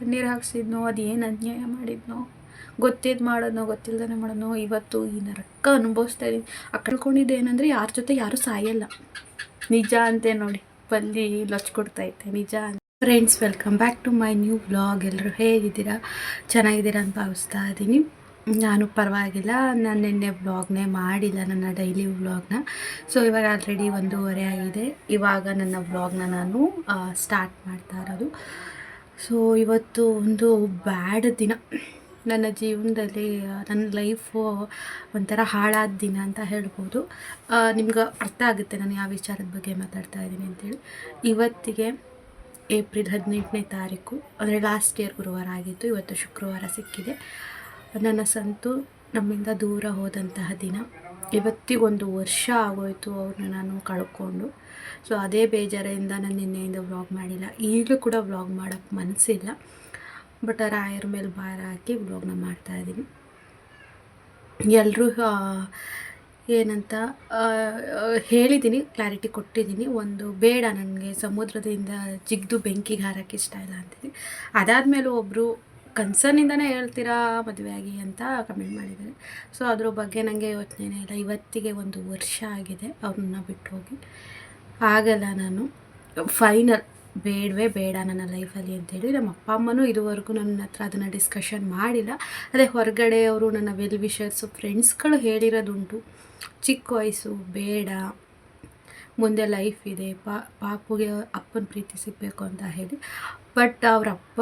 ಕಣ್ಣೀರು ಹಾಕ್ಸಿದ್ನೋ, ಅದು ಏನು ಅನ್ಯಾಯ ಮಾಡಿದ್ನೋ ಗೊತ್ತಿದ್ದು ಮಾಡೋದ್ನೋ ಗೊತ್ತಿಲ್ಲದೇ ಮಾಡೋದ್ನೋ, ಇವತ್ತು ಈ ನರಕ ಅನುಭವಿಸ್ತಾ ಇದ್ದೀನಿ ಆ ಏನಂದರೆ ಯಾರ ಜೊತೆ ಯಾರೂ ಸಾಯಲ್ಲ. ನಿಜ ಅಂತೆ ನೋಡಿ ಬಲ್ಲಿ ಲಚ್ಕೊಡ್ತೈತೆ ನಿಜ ಅಂತ. Friends welcome back to my new vlog ಎಲ್ಲರೂ ಹೇಗಿದ್ದೀರಾ? ಚೆನ್ನಾಗಿದ್ದೀರಾ ಅಂತ ಭಾವಿಸ್ತಾ ಇದ್ದೀನಿ ನಾನು ಪರವಾಗಿಲ್ಲ, ನಾನು ನಿನ್ನೆ ವ್ಲಾಗ್ನೇ ಮಾಡಿಲ್ಲ, ನನ್ನ ಡೈಲಿ ವ್ಲಾಗ್ನ ಸೊ ಇವಾಗ ಆಲ್ರೆಡಿ ಒಂದೂವರೆ ಆಗಿದೆ. ಇವಾಗ ನನ್ನ ವ್ಲಾಗ್ನ ನಾನು ಸ್ಟಾರ್ಟ್ ಮಾಡ್ತಾ ಇರೋದು. ಸೊ ಇವತ್ತು ಒಂದು ಬ್ಯಾಡ್ ದಿನ. ನನ್ನ ಜೀವನದಲ್ಲಿ ನನ್ನ ಲೈಫು ಒಂಥರ ಹಾಳಾದ ದಿನ ಅಂತ ಹೇಳ್ಬೋದು. ನಿಮ್ಗೆ ಅರ್ಥ ಆಗುತ್ತೆ ನಾನು ಯಾವ ವಿಚಾರದ ಬಗ್ಗೆ ಮಾತಾಡ್ತಾ ಇದ್ದೀನಿ ಅಂತೇಳಿ. ಇವತ್ತಿಗೆ ಏಪ್ರಿಲ್ ಹದಿನೆಂಟನೇ ತಾರೀಕು, ಅಂದರೆ ಲಾಸ್ಟ್ ಇಯರ್ ಗುರುವಾರ ಆಗಿತ್ತು, ಇವತ್ತು ಶುಕ್ರವಾರ ಸಿಕ್ಕಿದೆ. ನನ್ನ ಸಂತು ನಮ್ಮಿಂದ ದೂರ ಹೋದಂತಹ ದಿನ. ಇವತ್ತಿಗೊಂದು ವರ್ಷ ಆಗೋಯಿತು ಅವ್ರನ್ನ ನಾನು ಕಳ್ಕೊಂಡು. ಸೊ ಅದೇ ಬೇಜಾರಿಂದ ನಾನು ನಿನ್ನೆಯಿಂದ ವ್ಲಾಗ್ ಮಾಡಿಲ್ಲ. ಈಗಲೂ ಕೂಡ ವ್ಲಾಗ್ ಮಾಡೋಕ್ಕೆ ಮನಸ್ಸಿಲ್ಲ ಬಟ್ ರಾಯರ ಮೇಲೆ ಭಾರ ಹಾಕಿ ವ್ಲಾಗ್ನ ಮಾಡ್ತಾಯಿದ್ದೀನಿ ಎಲ್ಲರೂ ಏನಂತ ಹೇಳಿದ್ದೀನಿ ಕ್ಲಾರಿಟಿ ಕೊಟ್ಟಿದ್ದೀನಿ. ಒಂದು ಬೇಡ ನನಗೆ, ಸಮುದ್ರದಿಂದ ಜಿಗ್ದು ಬೆಂಕಿಗೆ ಹಾರಕ್ಕೆ ಇಷ್ಟ ಇಲ್ಲ ಅಂತೀನಿ ಅದಾದಮೇಲೆ ಒಬ್ಬರು ಕನ್ಸರ್ನಿಂದನೇ ಹೇಳ್ತೀರಾ ಮದುವೆ ಆಗಿ ಅಂತ ಕಮೆಂಟ್ ಮಾಡಿದ್ದಾರೆ. ಸೊ ಅದ್ರ ಬಗ್ಗೆ ನನಗೆ ಯೋಚನೆನೇ ಇಲ್ಲ. ಇವತ್ತಿಗೆ ಒಂದು ವರ್ಷ ಆಗಿದೆ ಅವ್ರನ್ನ ಬಿಟ್ಟು ಹೋಗಿ ಆಗಲ್ಲ ನಾನು. ಫೈನಲ್ ಬೇಡವೇ ಬೇಡ ನನ್ನ ಲೈಫಲ್ಲಿ ಅಂತೇಳಿ ನಮ್ಮ ಅಪ್ಪ ಅಮ್ಮನೂ ಇದುವರೆಗೂ ನನ್ನ ಹತ್ರ ಅದನ್ನು ಡಿಸ್ಕಷನ್ ಮಾಡಿಲ್ಲ. ಅದೇ ಹೊರಗಡೆ ಅವರು ನನ್ನ ವೆಲ್ ವಿಷರ್ಸು ಫ್ರೆಂಡ್ಸ್ಗಳು ಹೇಳಿರೋದುಂಟು. ಚಿಕ್ಕ ವಯಸ್ಸು, ಬೇಡ. ಮುಂದೆ ಲೈಫ್ ಇದೆ. ಪಾಪುಗೆ ಅಪ್ಪನ ಪ್ರೀತಿ ಸಿಗಬೇಕು ಅಂತ ಹೇಳಿ. ಬಟ್ ಅವ್ರ ಅಪ್ಪ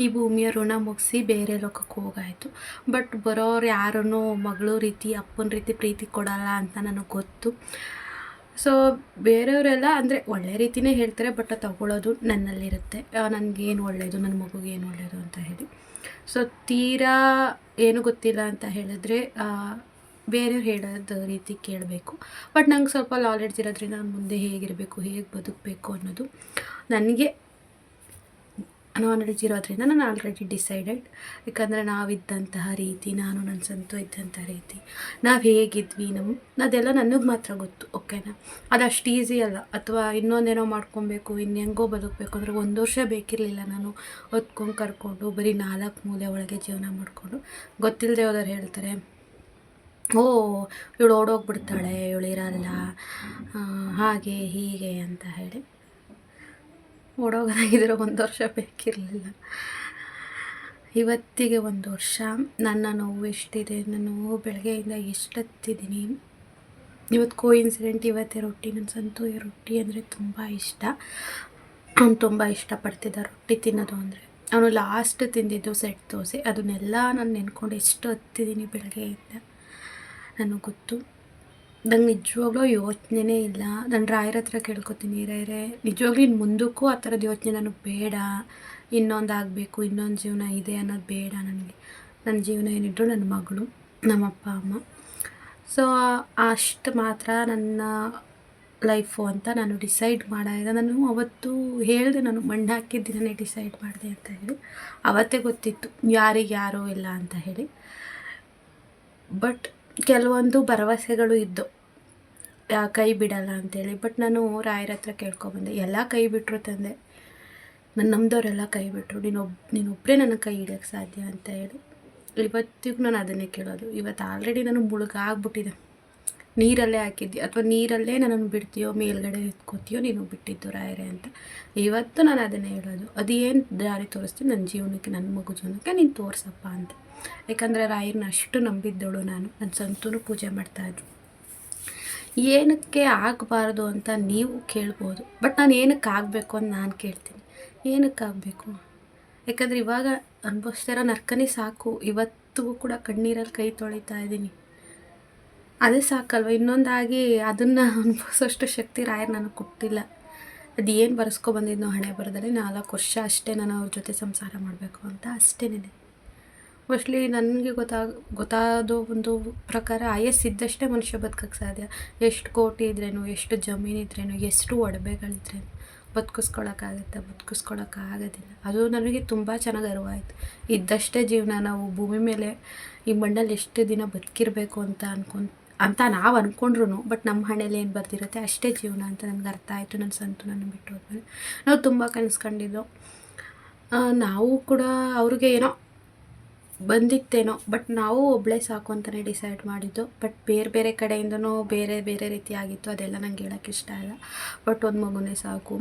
ಈ ಭೂಮಿಯ ಋಣ ಮುಗಿಸಿ ಬೇರೆ ಲೋಕಕ್ಕೆ ಹೋಗಾಯಿತು. ಬಟ್ ಬರೋರು ಯಾರನ್ನೂ ಮಗಳು ರೀತಿ, ಅಪ್ಪನ ರೀತಿ ಪ್ರೀತಿ ಕೊಡಲ್ಲ ಅಂತ ನನಗೆ ಗೊತ್ತು. ಸೊ ಬೇರೆಯವರೆಲ್ಲ ಅಂದರೆ ಒಳ್ಳೆ ರೀತಿನೇ ಹೇಳ್ತಾರೆ, ಬಟ್ ತಗೊಳ್ಳೋದು ನನ್ನಲ್ಲಿರುತ್ತೆ. ನನಗೇನು ಒಳ್ಳೆಯದು ನನ್ನ ಮಗುಗೆ ಏನು ಒಳ್ಳೆಯದು ಅಂತ ಹೇಳಿ. ಸೊ ತೀರಾ ಏನು ಗೊತ್ತಿಲ್ಲ ಅಂತ ಹೇಳಿದ್ರೆ ಬೇರೆಯವ್ರು ಹೇಳೋದ ರೀತಿ ಕೇಳಬೇಕು. ಬಟ್ ನಂಗೆ ಸ್ವಲ್ಪ ನಾಲೆಡ್ಜ್ ಇರೋದ್ರಿಂದ ನಾನು ಮುಂದೆ ಹೇಗಿರಬೇಕು, ಹೇಗೆ ಬದುಕಬೇಕು ಅನ್ನೋದು ನನಗೆ ನಾಲೆಡ್ಜ್ ಇರೋದ್ರಿಂದ ನಾನು ಆಲ್ರೆಡಿ ಡಿಸೈಡೆಡ್ ಯಾಕಂದರೆ ನಾವಿದ್ದಂತಹ ರೀತಿ, ನಾನು ನನ್ನ ಸಂತು ಇದ್ದಂಥ ರೀತಿ, ನಾವು ಹೇಗಿದ್ವಿ ನಮ್ಮ ಅದೆಲ್ಲ ನನಗೆ ಮಾತ್ರ ಗೊತ್ತು ಓಕೆನಾ ಅದು ಅಷ್ಟು ಈಸಿ ಅಲ್ಲ. ಅಥವಾ ಇನ್ನೊಂದೇನೋ ಮಾಡ್ಕೊಬೇಕು ಇನ್ನು ಹೆಂಗೋ ಬದುಕಬೇಕು ಅಂದರೆ ಒಂದು ವರ್ಷ ಬೇಕಿರಲಿಲ್ಲ ನಾನು. ಹೊತ್ಕೊಂಡು ಕರ್ಕೊಂಡು ಬರೀ ನಾಲ್ಕು ಮೂಲೆ ಒಳಗೆ ಜೀವನ ಮಾಡಿಕೊಂಡು. ಗೊತ್ತಿಲ್ಲದೆ ಹೋದವ್ರು ಹೇಳ್ತಾರೆ, ಓ, ಇವಳು ಓಡೋಗ್ಬಿಡ್ತಾಳೆ ಇವಳಿರಲ್ಲ ಹಾಗೆ ಹೀಗೆ ಅಂತ ಹೇಳಿ. ಓಡೋಗೋದಾಗಿದ್ರೆ ಒಂದು ವರ್ಷ ಬೇಕಿರಲಿಲ್ಲ. ಇವತ್ತಿಗೆ ಒಂದು ವರ್ಷ. ನನ್ನ ನೋವು ಎಷ್ಟಿದೆ? ನೋವು ಬೆಳಗ್ಗೆಯಿಂದ ಎಷ್ಟು ಹತ್ತಿದ್ದೀನಿ ಇವತ್ತು ಕೋ ಇನ್ಸಿಡೆಂಟ್ ಇವತ್ತೇ ರೊಟ್ಟಿ. ನನ್ನ ಸಂತು ರೊಟ್ಟಿ ಅಂದರೆ ತುಂಬ ಇಷ್ಟ. ಅವ್ನು ತುಂಬ ಇಷ್ಟಪಡ್ತಿದ್ದ ರೊಟ್ಟಿ ತಿನ್ನೋದು ಅಂದರೆ. ಅವನು ಲಾಸ್ಟ್ ತಿಂದಿದ್ದು ಸೆಟ್ ದೋಸೆ. ಅದನ್ನೆಲ್ಲ ನಾನು ನೆನ್ಕೊಂಡು ಎಷ್ಟು ಹತ್ತಿದ್ದೀನಿ ಬೆಳಗ್ಗೆಯಿಂದ. ನನಗೆ ಗೊತ್ತು. ನಂಗೆ ನಿಜವಾಗ್ಲೂ ಯೋಚನೆನೇ ಇಲ್ಲ. ನಾನು ರಾಯರ ಹತ್ರ ಕೇಳ್ಕೊತೀನಿ ರಾಯರೇ ನಿಜವಾಗ್ಲೂ ಇನ್ನು ಮುಂದಕ್ಕೂ ಆ ಥರದ ಯೋಚನೆ ನನಗೆ ಬೇಡ. ಇನ್ನೊಂದು ಆಗಬೇಕು, ಇನ್ನೊಂದು ಜೀವನ ಇದೆ ಅನ್ನೋದು ಬೇಡ ನನಗೆ. ನನ್ನ ಜೀವನ ಏನಿದ್ರು ನನ್ನ ಮಗಳು ನಮ್ಮ ಅಪ್ಪ ಅಮ್ಮ. ಸೊ ಅಷ್ಟು ಮಾತ್ರ ನನ್ನ ಲೈಫು ಅಂತ ನಾನು ಡಿಸೈಡ್ ಮಾಡಿದೆ ನಾನು ಅವತ್ತು ಹೇಳಿದೆ, ನಾನು ಮಣ್ಣು ಹಾಕಿದ ದಿನನೇ ಡಿಸೈಡ್ ಮಾಡಿದೆ ಅಂತ ಹೇಳಿ. ಅವತ್ತೇ ಗೊತ್ತಿತ್ತು, ಯಾರಿಗೆ ಯಾರೂ ಇಲ್ಲ ಅಂತ ಹೇಳಿ. ಬಟ್ ಕೆಲವೊಂದು ಭರವಸೆಗಳು ಇದ್ದವು. ಕೈ ಬಿಡಲ್ಲ ಅಂತೇಳಿ. ಬಟ್ ನಾನು ರಾಯರ ಹತ್ರ ಕೇಳ್ಕೊಬಂದೆ ಎಲ್ಲ ಕೈ ಬಿಟ್ಟರು ತಂದೆ. ನನ್ನ ನಮ್ಮದವರೆಲ್ಲ ಕೈ ಬಿಟ್ಟರು ನೀನೊಬ್ ನೀನೊಬ್ಬರೇ ನನ್ನ ಕೈ ಹಿಡಿಯೋಕ್ಕೆ ಸಾಧ್ಯ ಅಂತ ಹೇಳಿ. ಇವತ್ತಿಗೂ ನಾನು ಅದನ್ನೇ ಕೇಳೋದು. ಇವತ್ತು ಆಲ್ರೆಡಿ ನಾನು ಮುಳುಗಾಗ್ಬಿಟ್ಟಿದೆ. ನೀರಲ್ಲೇ ಹಾಕಿದ್ದೆ. ಅಥವಾ ನೀರಲ್ಲೇ ನನ್ನನ್ನು ಬಿಡ್ತೀಯೋ, ಮೇಲ್ಗಡೆ ಎತ್ಕೋತೀಯೋ ನೀನು ಬಿಟ್ಟಿದ್ದು ರಾಯರೇ ಅಂತ. ಇವತ್ತು ನಾನು ಅದನ್ನೇ ಹೇಳೋದು. ಅದು ಏನು ದಾರಿ ತೋರಿಸ್ತೀನಿ ನನ್ನ ಜೀವನಕ್ಕೆ ನನ್ನ ಮಗು ಜೀವನಕ್ಕೆ ನೀನು ತೋರಿಸಪ್ಪ ಅಂತ. ಯಾಕಂದರೆ ರಾಯರನ್ನ ಅಷ್ಟು ನಂಬಿದ್ದಳು ನಾನು. ನನ್ನ ಸಂತೂ ಪೂಜೆ ಮಾಡ್ತಾಯಿದ್ರು ಏನಕ್ಕೆ ಆಗಬಾರ್ದು ಅಂತ ನೀವು ಕೇಳ್ಬೋದು. ಬಟ್ ನಾನು ಏನಕ್ಕೆ ಆಗಬೇಕು ಅಂತ ನಾನು ಕೇಳ್ತೀನಿ. ಏನಕ್ಕೆ ಆಗಬೇಕು? ಯಾಕಂದರೆ ಇವಾಗ ಅನುಭವಿಸ್ತಿರೋ ನರ್ಕನೇ ಸಾಕು. ಇವತ್ತಿಗೂ ಕೂಡ ಕಣ್ಣೀರಲ್ಲಿ ಕೈ ತೊಳಿತಾ ಇದ್ದೀನಿ. ಅದೇ ಸಾಕಲ್ವ? ಇನ್ನೊಂದಾಗಿ ಅದನ್ನು ಅನುಭವಿಸೋಷ್ಟು ಶಕ್ತಿ ರಾಯರ್ ನನಗೆ ಕೊಟ್ಟಿಲ್ಲ. ಅದು ಏನು ಬರೆಸ್ಕೊ ಬಂದಿದ್ನೋ ಹಣೆ ಬರದಲ್ಲಿ ನಾಲ್ಕು ವರ್ಷ ಅಷ್ಟೇ ನಾನು ಅವ್ರ ಜೊತೆ ಸಂಸಾರ ಮಾಡಬೇಕು ಅಂತ ಅಷ್ಟೇನೆ ಮೋಸ್ಟ್ಲಿ ನನಗೆ ಗೊತ್ತಾಗ ಗೊತ್ತಾದೋ ಒಂದು ಪ್ರಕಾರ ಆಯಸ್ಸಿದ್ದಷ್ಟೇ ಮನುಷ್ಯ ಬದುಕಕ್ಕೆ ಸಾಧ್ಯ. ಎಷ್ಟು ಕೋಟಿ ಇದ್ರೇನು, ಎಷ್ಟು ಜಮೀನು ಇದ್ರೇನು, ಎಷ್ಟು ಒಡವೆಗಳಿದ್ರೇನು ಬದುಕಿಸ್ಕೊಳಕ್ಕಾಗತ್ತೆ ಬದುಕಿಸ್ಕೊಳಕ್ಕಾಗೋದಿಲ್ಲ ಅದು ನನಗೆ ತುಂಬ ಚೆನ್ನಾಗಿ ಅರಿವಾಯಿತು. ಇದ್ದಷ್ಟೇ ಜೀವನ ನಾವು ಭೂಮಿ ಮೇಲೆ ಈ ಮಣ್ಣಲ್ಲಿ ಎಷ್ಟು ದಿನ ಬದುಕಿರಬೇಕು ಅಂತ ಅನ್ಕೊಂಡು, ಅಂತ ನಾವು ಅಂದ್ಕೊಂಡ್ರು ಬಟ್ ನಮ್ಮ ಹಣೆಯಲ್ಲಿ ಏನು ಬರ್ತಿರುತ್ತೆ ಅಷ್ಟೇ ಜೀವನ ಅಂತ ನನಗೆ ಅರ್ಥ ಆಯಿತು ನನ್ನ ಸಂತು ನನ್ನ ಬಿಟ್ಟು ಹೋದ್ಮೇಲೆ. ನಾವು ತುಂಬ ಕನಸ್ಕೊಂಡಿದ್ದೋ. ನಾವು ಕೂಡ ಅವ್ರಿಗೆ ಏನೋ ಬಂದಿತ್ತೇನೋ ಬಟ್ ನಾವು ಒಬ್ಬಳೇ ಸಾಕು ಅಂತಲೇ ಡಿಸೈಡ್ ಮಾಡಿದ್ದು. ಬಟ್ ಬೇರೆ ಬೇರೆ ಕಡೆಯಿಂದನೂ ಬೇರೆ ಬೇರೆ ರೀತಿ ಆಗಿತ್ತು, ಅದೆಲ್ಲ ನಂಗೆ ಹೇಳೋಕ್ಕೆ ಇಷ್ಟ ಇಲ್ಲ. ಬಟ್ ಒಂದು ಮಗುನೇ ಸಾಕು,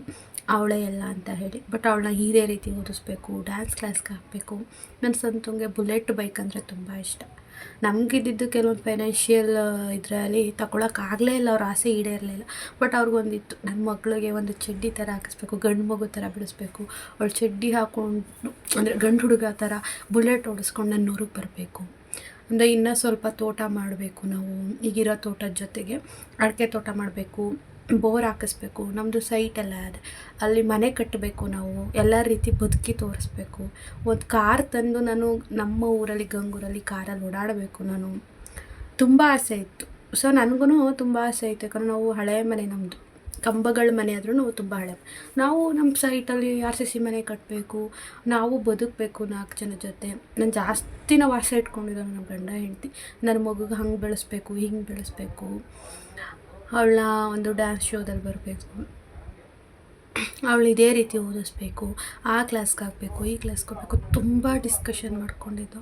ಅವಳೇ ಎಲ್ಲ ಅಂತ ಹೇಳಿ. ಬಟ್ ಅವಳನ್ನ ಹೀರೆ ರೀತಿ ಓದಿಸ್ಬೇಕು ಡ್ಯಾನ್ಸ್ ಕ್ಲಾಸ್ಗೆ ಹಾಕಬೇಕು. ನನ್ನ ಸಂತಂಗೆ ಬುಲೆಟ್ ಬೈಕ್ ಅಂದರೆ ತುಂಬ ಇಷ್ಟ. ನಮಗಿದ್ದಿದ್ದು ಕೆಲವೊಂದು ಫೈನಾನ್ಷಿಯಲ್ ಇದರಲ್ಲಿ ತಗೊಳಕ್ಕಾಗಲೇ ಇಲ್ಲ, ಅವ್ರ ಆಸೆ ಈಡೇರಲಿಲ್ಲ. ಬಟ್ ಅವ್ರಿಗೊಂದಿತ್ತು. ನನ್ನ ಮಗಳಿಗೆ ಒಂದು ಚಡ್ಡಿ ಥರ ಹಾಕಿಸ್ಬೇಕು, ಗಂಡು ಮಗು ಥರ ಬಿಡಿಸ್ಬೇಕು. ಅವಳು ಚಡ್ಡಿ ಹಾಕೊಂಡು, ಅಂದರೆ ಗಂಡು ಹುಡುಗ ಥರ ಬುಲೆಟ್ ಓಡಿಸ್ಕೊಂಡು ನನ್ನ ಊರಿಗೆ ಬರಬೇಕು. ಅಂದರೆ ಇನ್ನೂ ಸ್ವಲ್ಪ ತೋಟ ಮಾಡಬೇಕು ನಾವು, ಈಗಿರೋ ತೋಟದ ಜೊತೆಗೆ. ಅಡಿಕೆ ತೋಟ ಮಾಡಬೇಕು. ಬೋರ್ ಹಾಕಿಸ್ಬೇಕು ನಮ್ಮದು ಸೈಟ್ ಎಲ್ಲ ಅದು, ಅಲ್ಲಿ ಮನೆ ಕಟ್ಟಬೇಕು ನಾವು, ಎಲ್ಲ ರೀತಿ ಬದುಕಿ ತೋರಿಸ್ಬೇಕು. ಒಂದು ಕಾರ್ ತಂದು ನಾನು ನಮ್ಮ ಊರಲ್ಲಿ, ಗಂಗೂರಲ್ಲಿ ಕಾರಲ್ಲಿ ಓಡಾಡಬೇಕು ನಾನು. ತುಂಬ ಆಸೆ ಇತ್ತು. ಸೊ ನನಗೂ ತುಂಬ ಆಸೆ ಇತ್ತು. ಯಾಕಂದರೆ ನಾವು ಹಳೆಯ ಮನೆ ನಮ್ಮದು ಕಂಬಗಳ ಮನೆ ಆದ್ರೂ ತುಂಬ ಹಳೆ. ನಾವು ನಮ್ಮ ಸೈಟಲ್ಲಿ ಆರ್ ಸಿ ಸಿ ಮನೆ ಕಟ್ಟಬೇಕು ನಾವು ಬದುಕಬೇಕು ನಾಲ್ಕು ಜನ ಜೊತೆ. ನಾನು ಜಾಸ್ತಿ ನಾವು ಆಸೆ ಇಟ್ಕೊಂಡಿದ್ದಾನೆ ನಮ್ಮ ಗಂಡ ಹೆಂಡತಿ. ನನ್ನ ಮಗುಗೆ ಹಂಗೆ ಬೆಳೆಸ್ಬೇಕು, ಹಿಂಗೆ ಬೆಳೆಸ್ಬೇಕು. ಅವಳನ್ನ ಒಂದು ಡ್ಯಾನ್ಸ್ ಶೋದಲ್ಲಿ ಬರಬೇಕು. ಅವಳು ಇದೇ ರೀತಿ ಓದಿಸ್ಬೇಕು, ಆ ಕ್ಲಾಸ್ಗೆ ಹಾಕಬೇಕು ಈ ಕ್ಲಾಸ್ಗೆ ಹೋಗ್ಬೇಕು ತುಂಬ ಡಿಸ್ಕಷನ್ ಮಾಡ್ಕೊಂಡಿದ್ದು.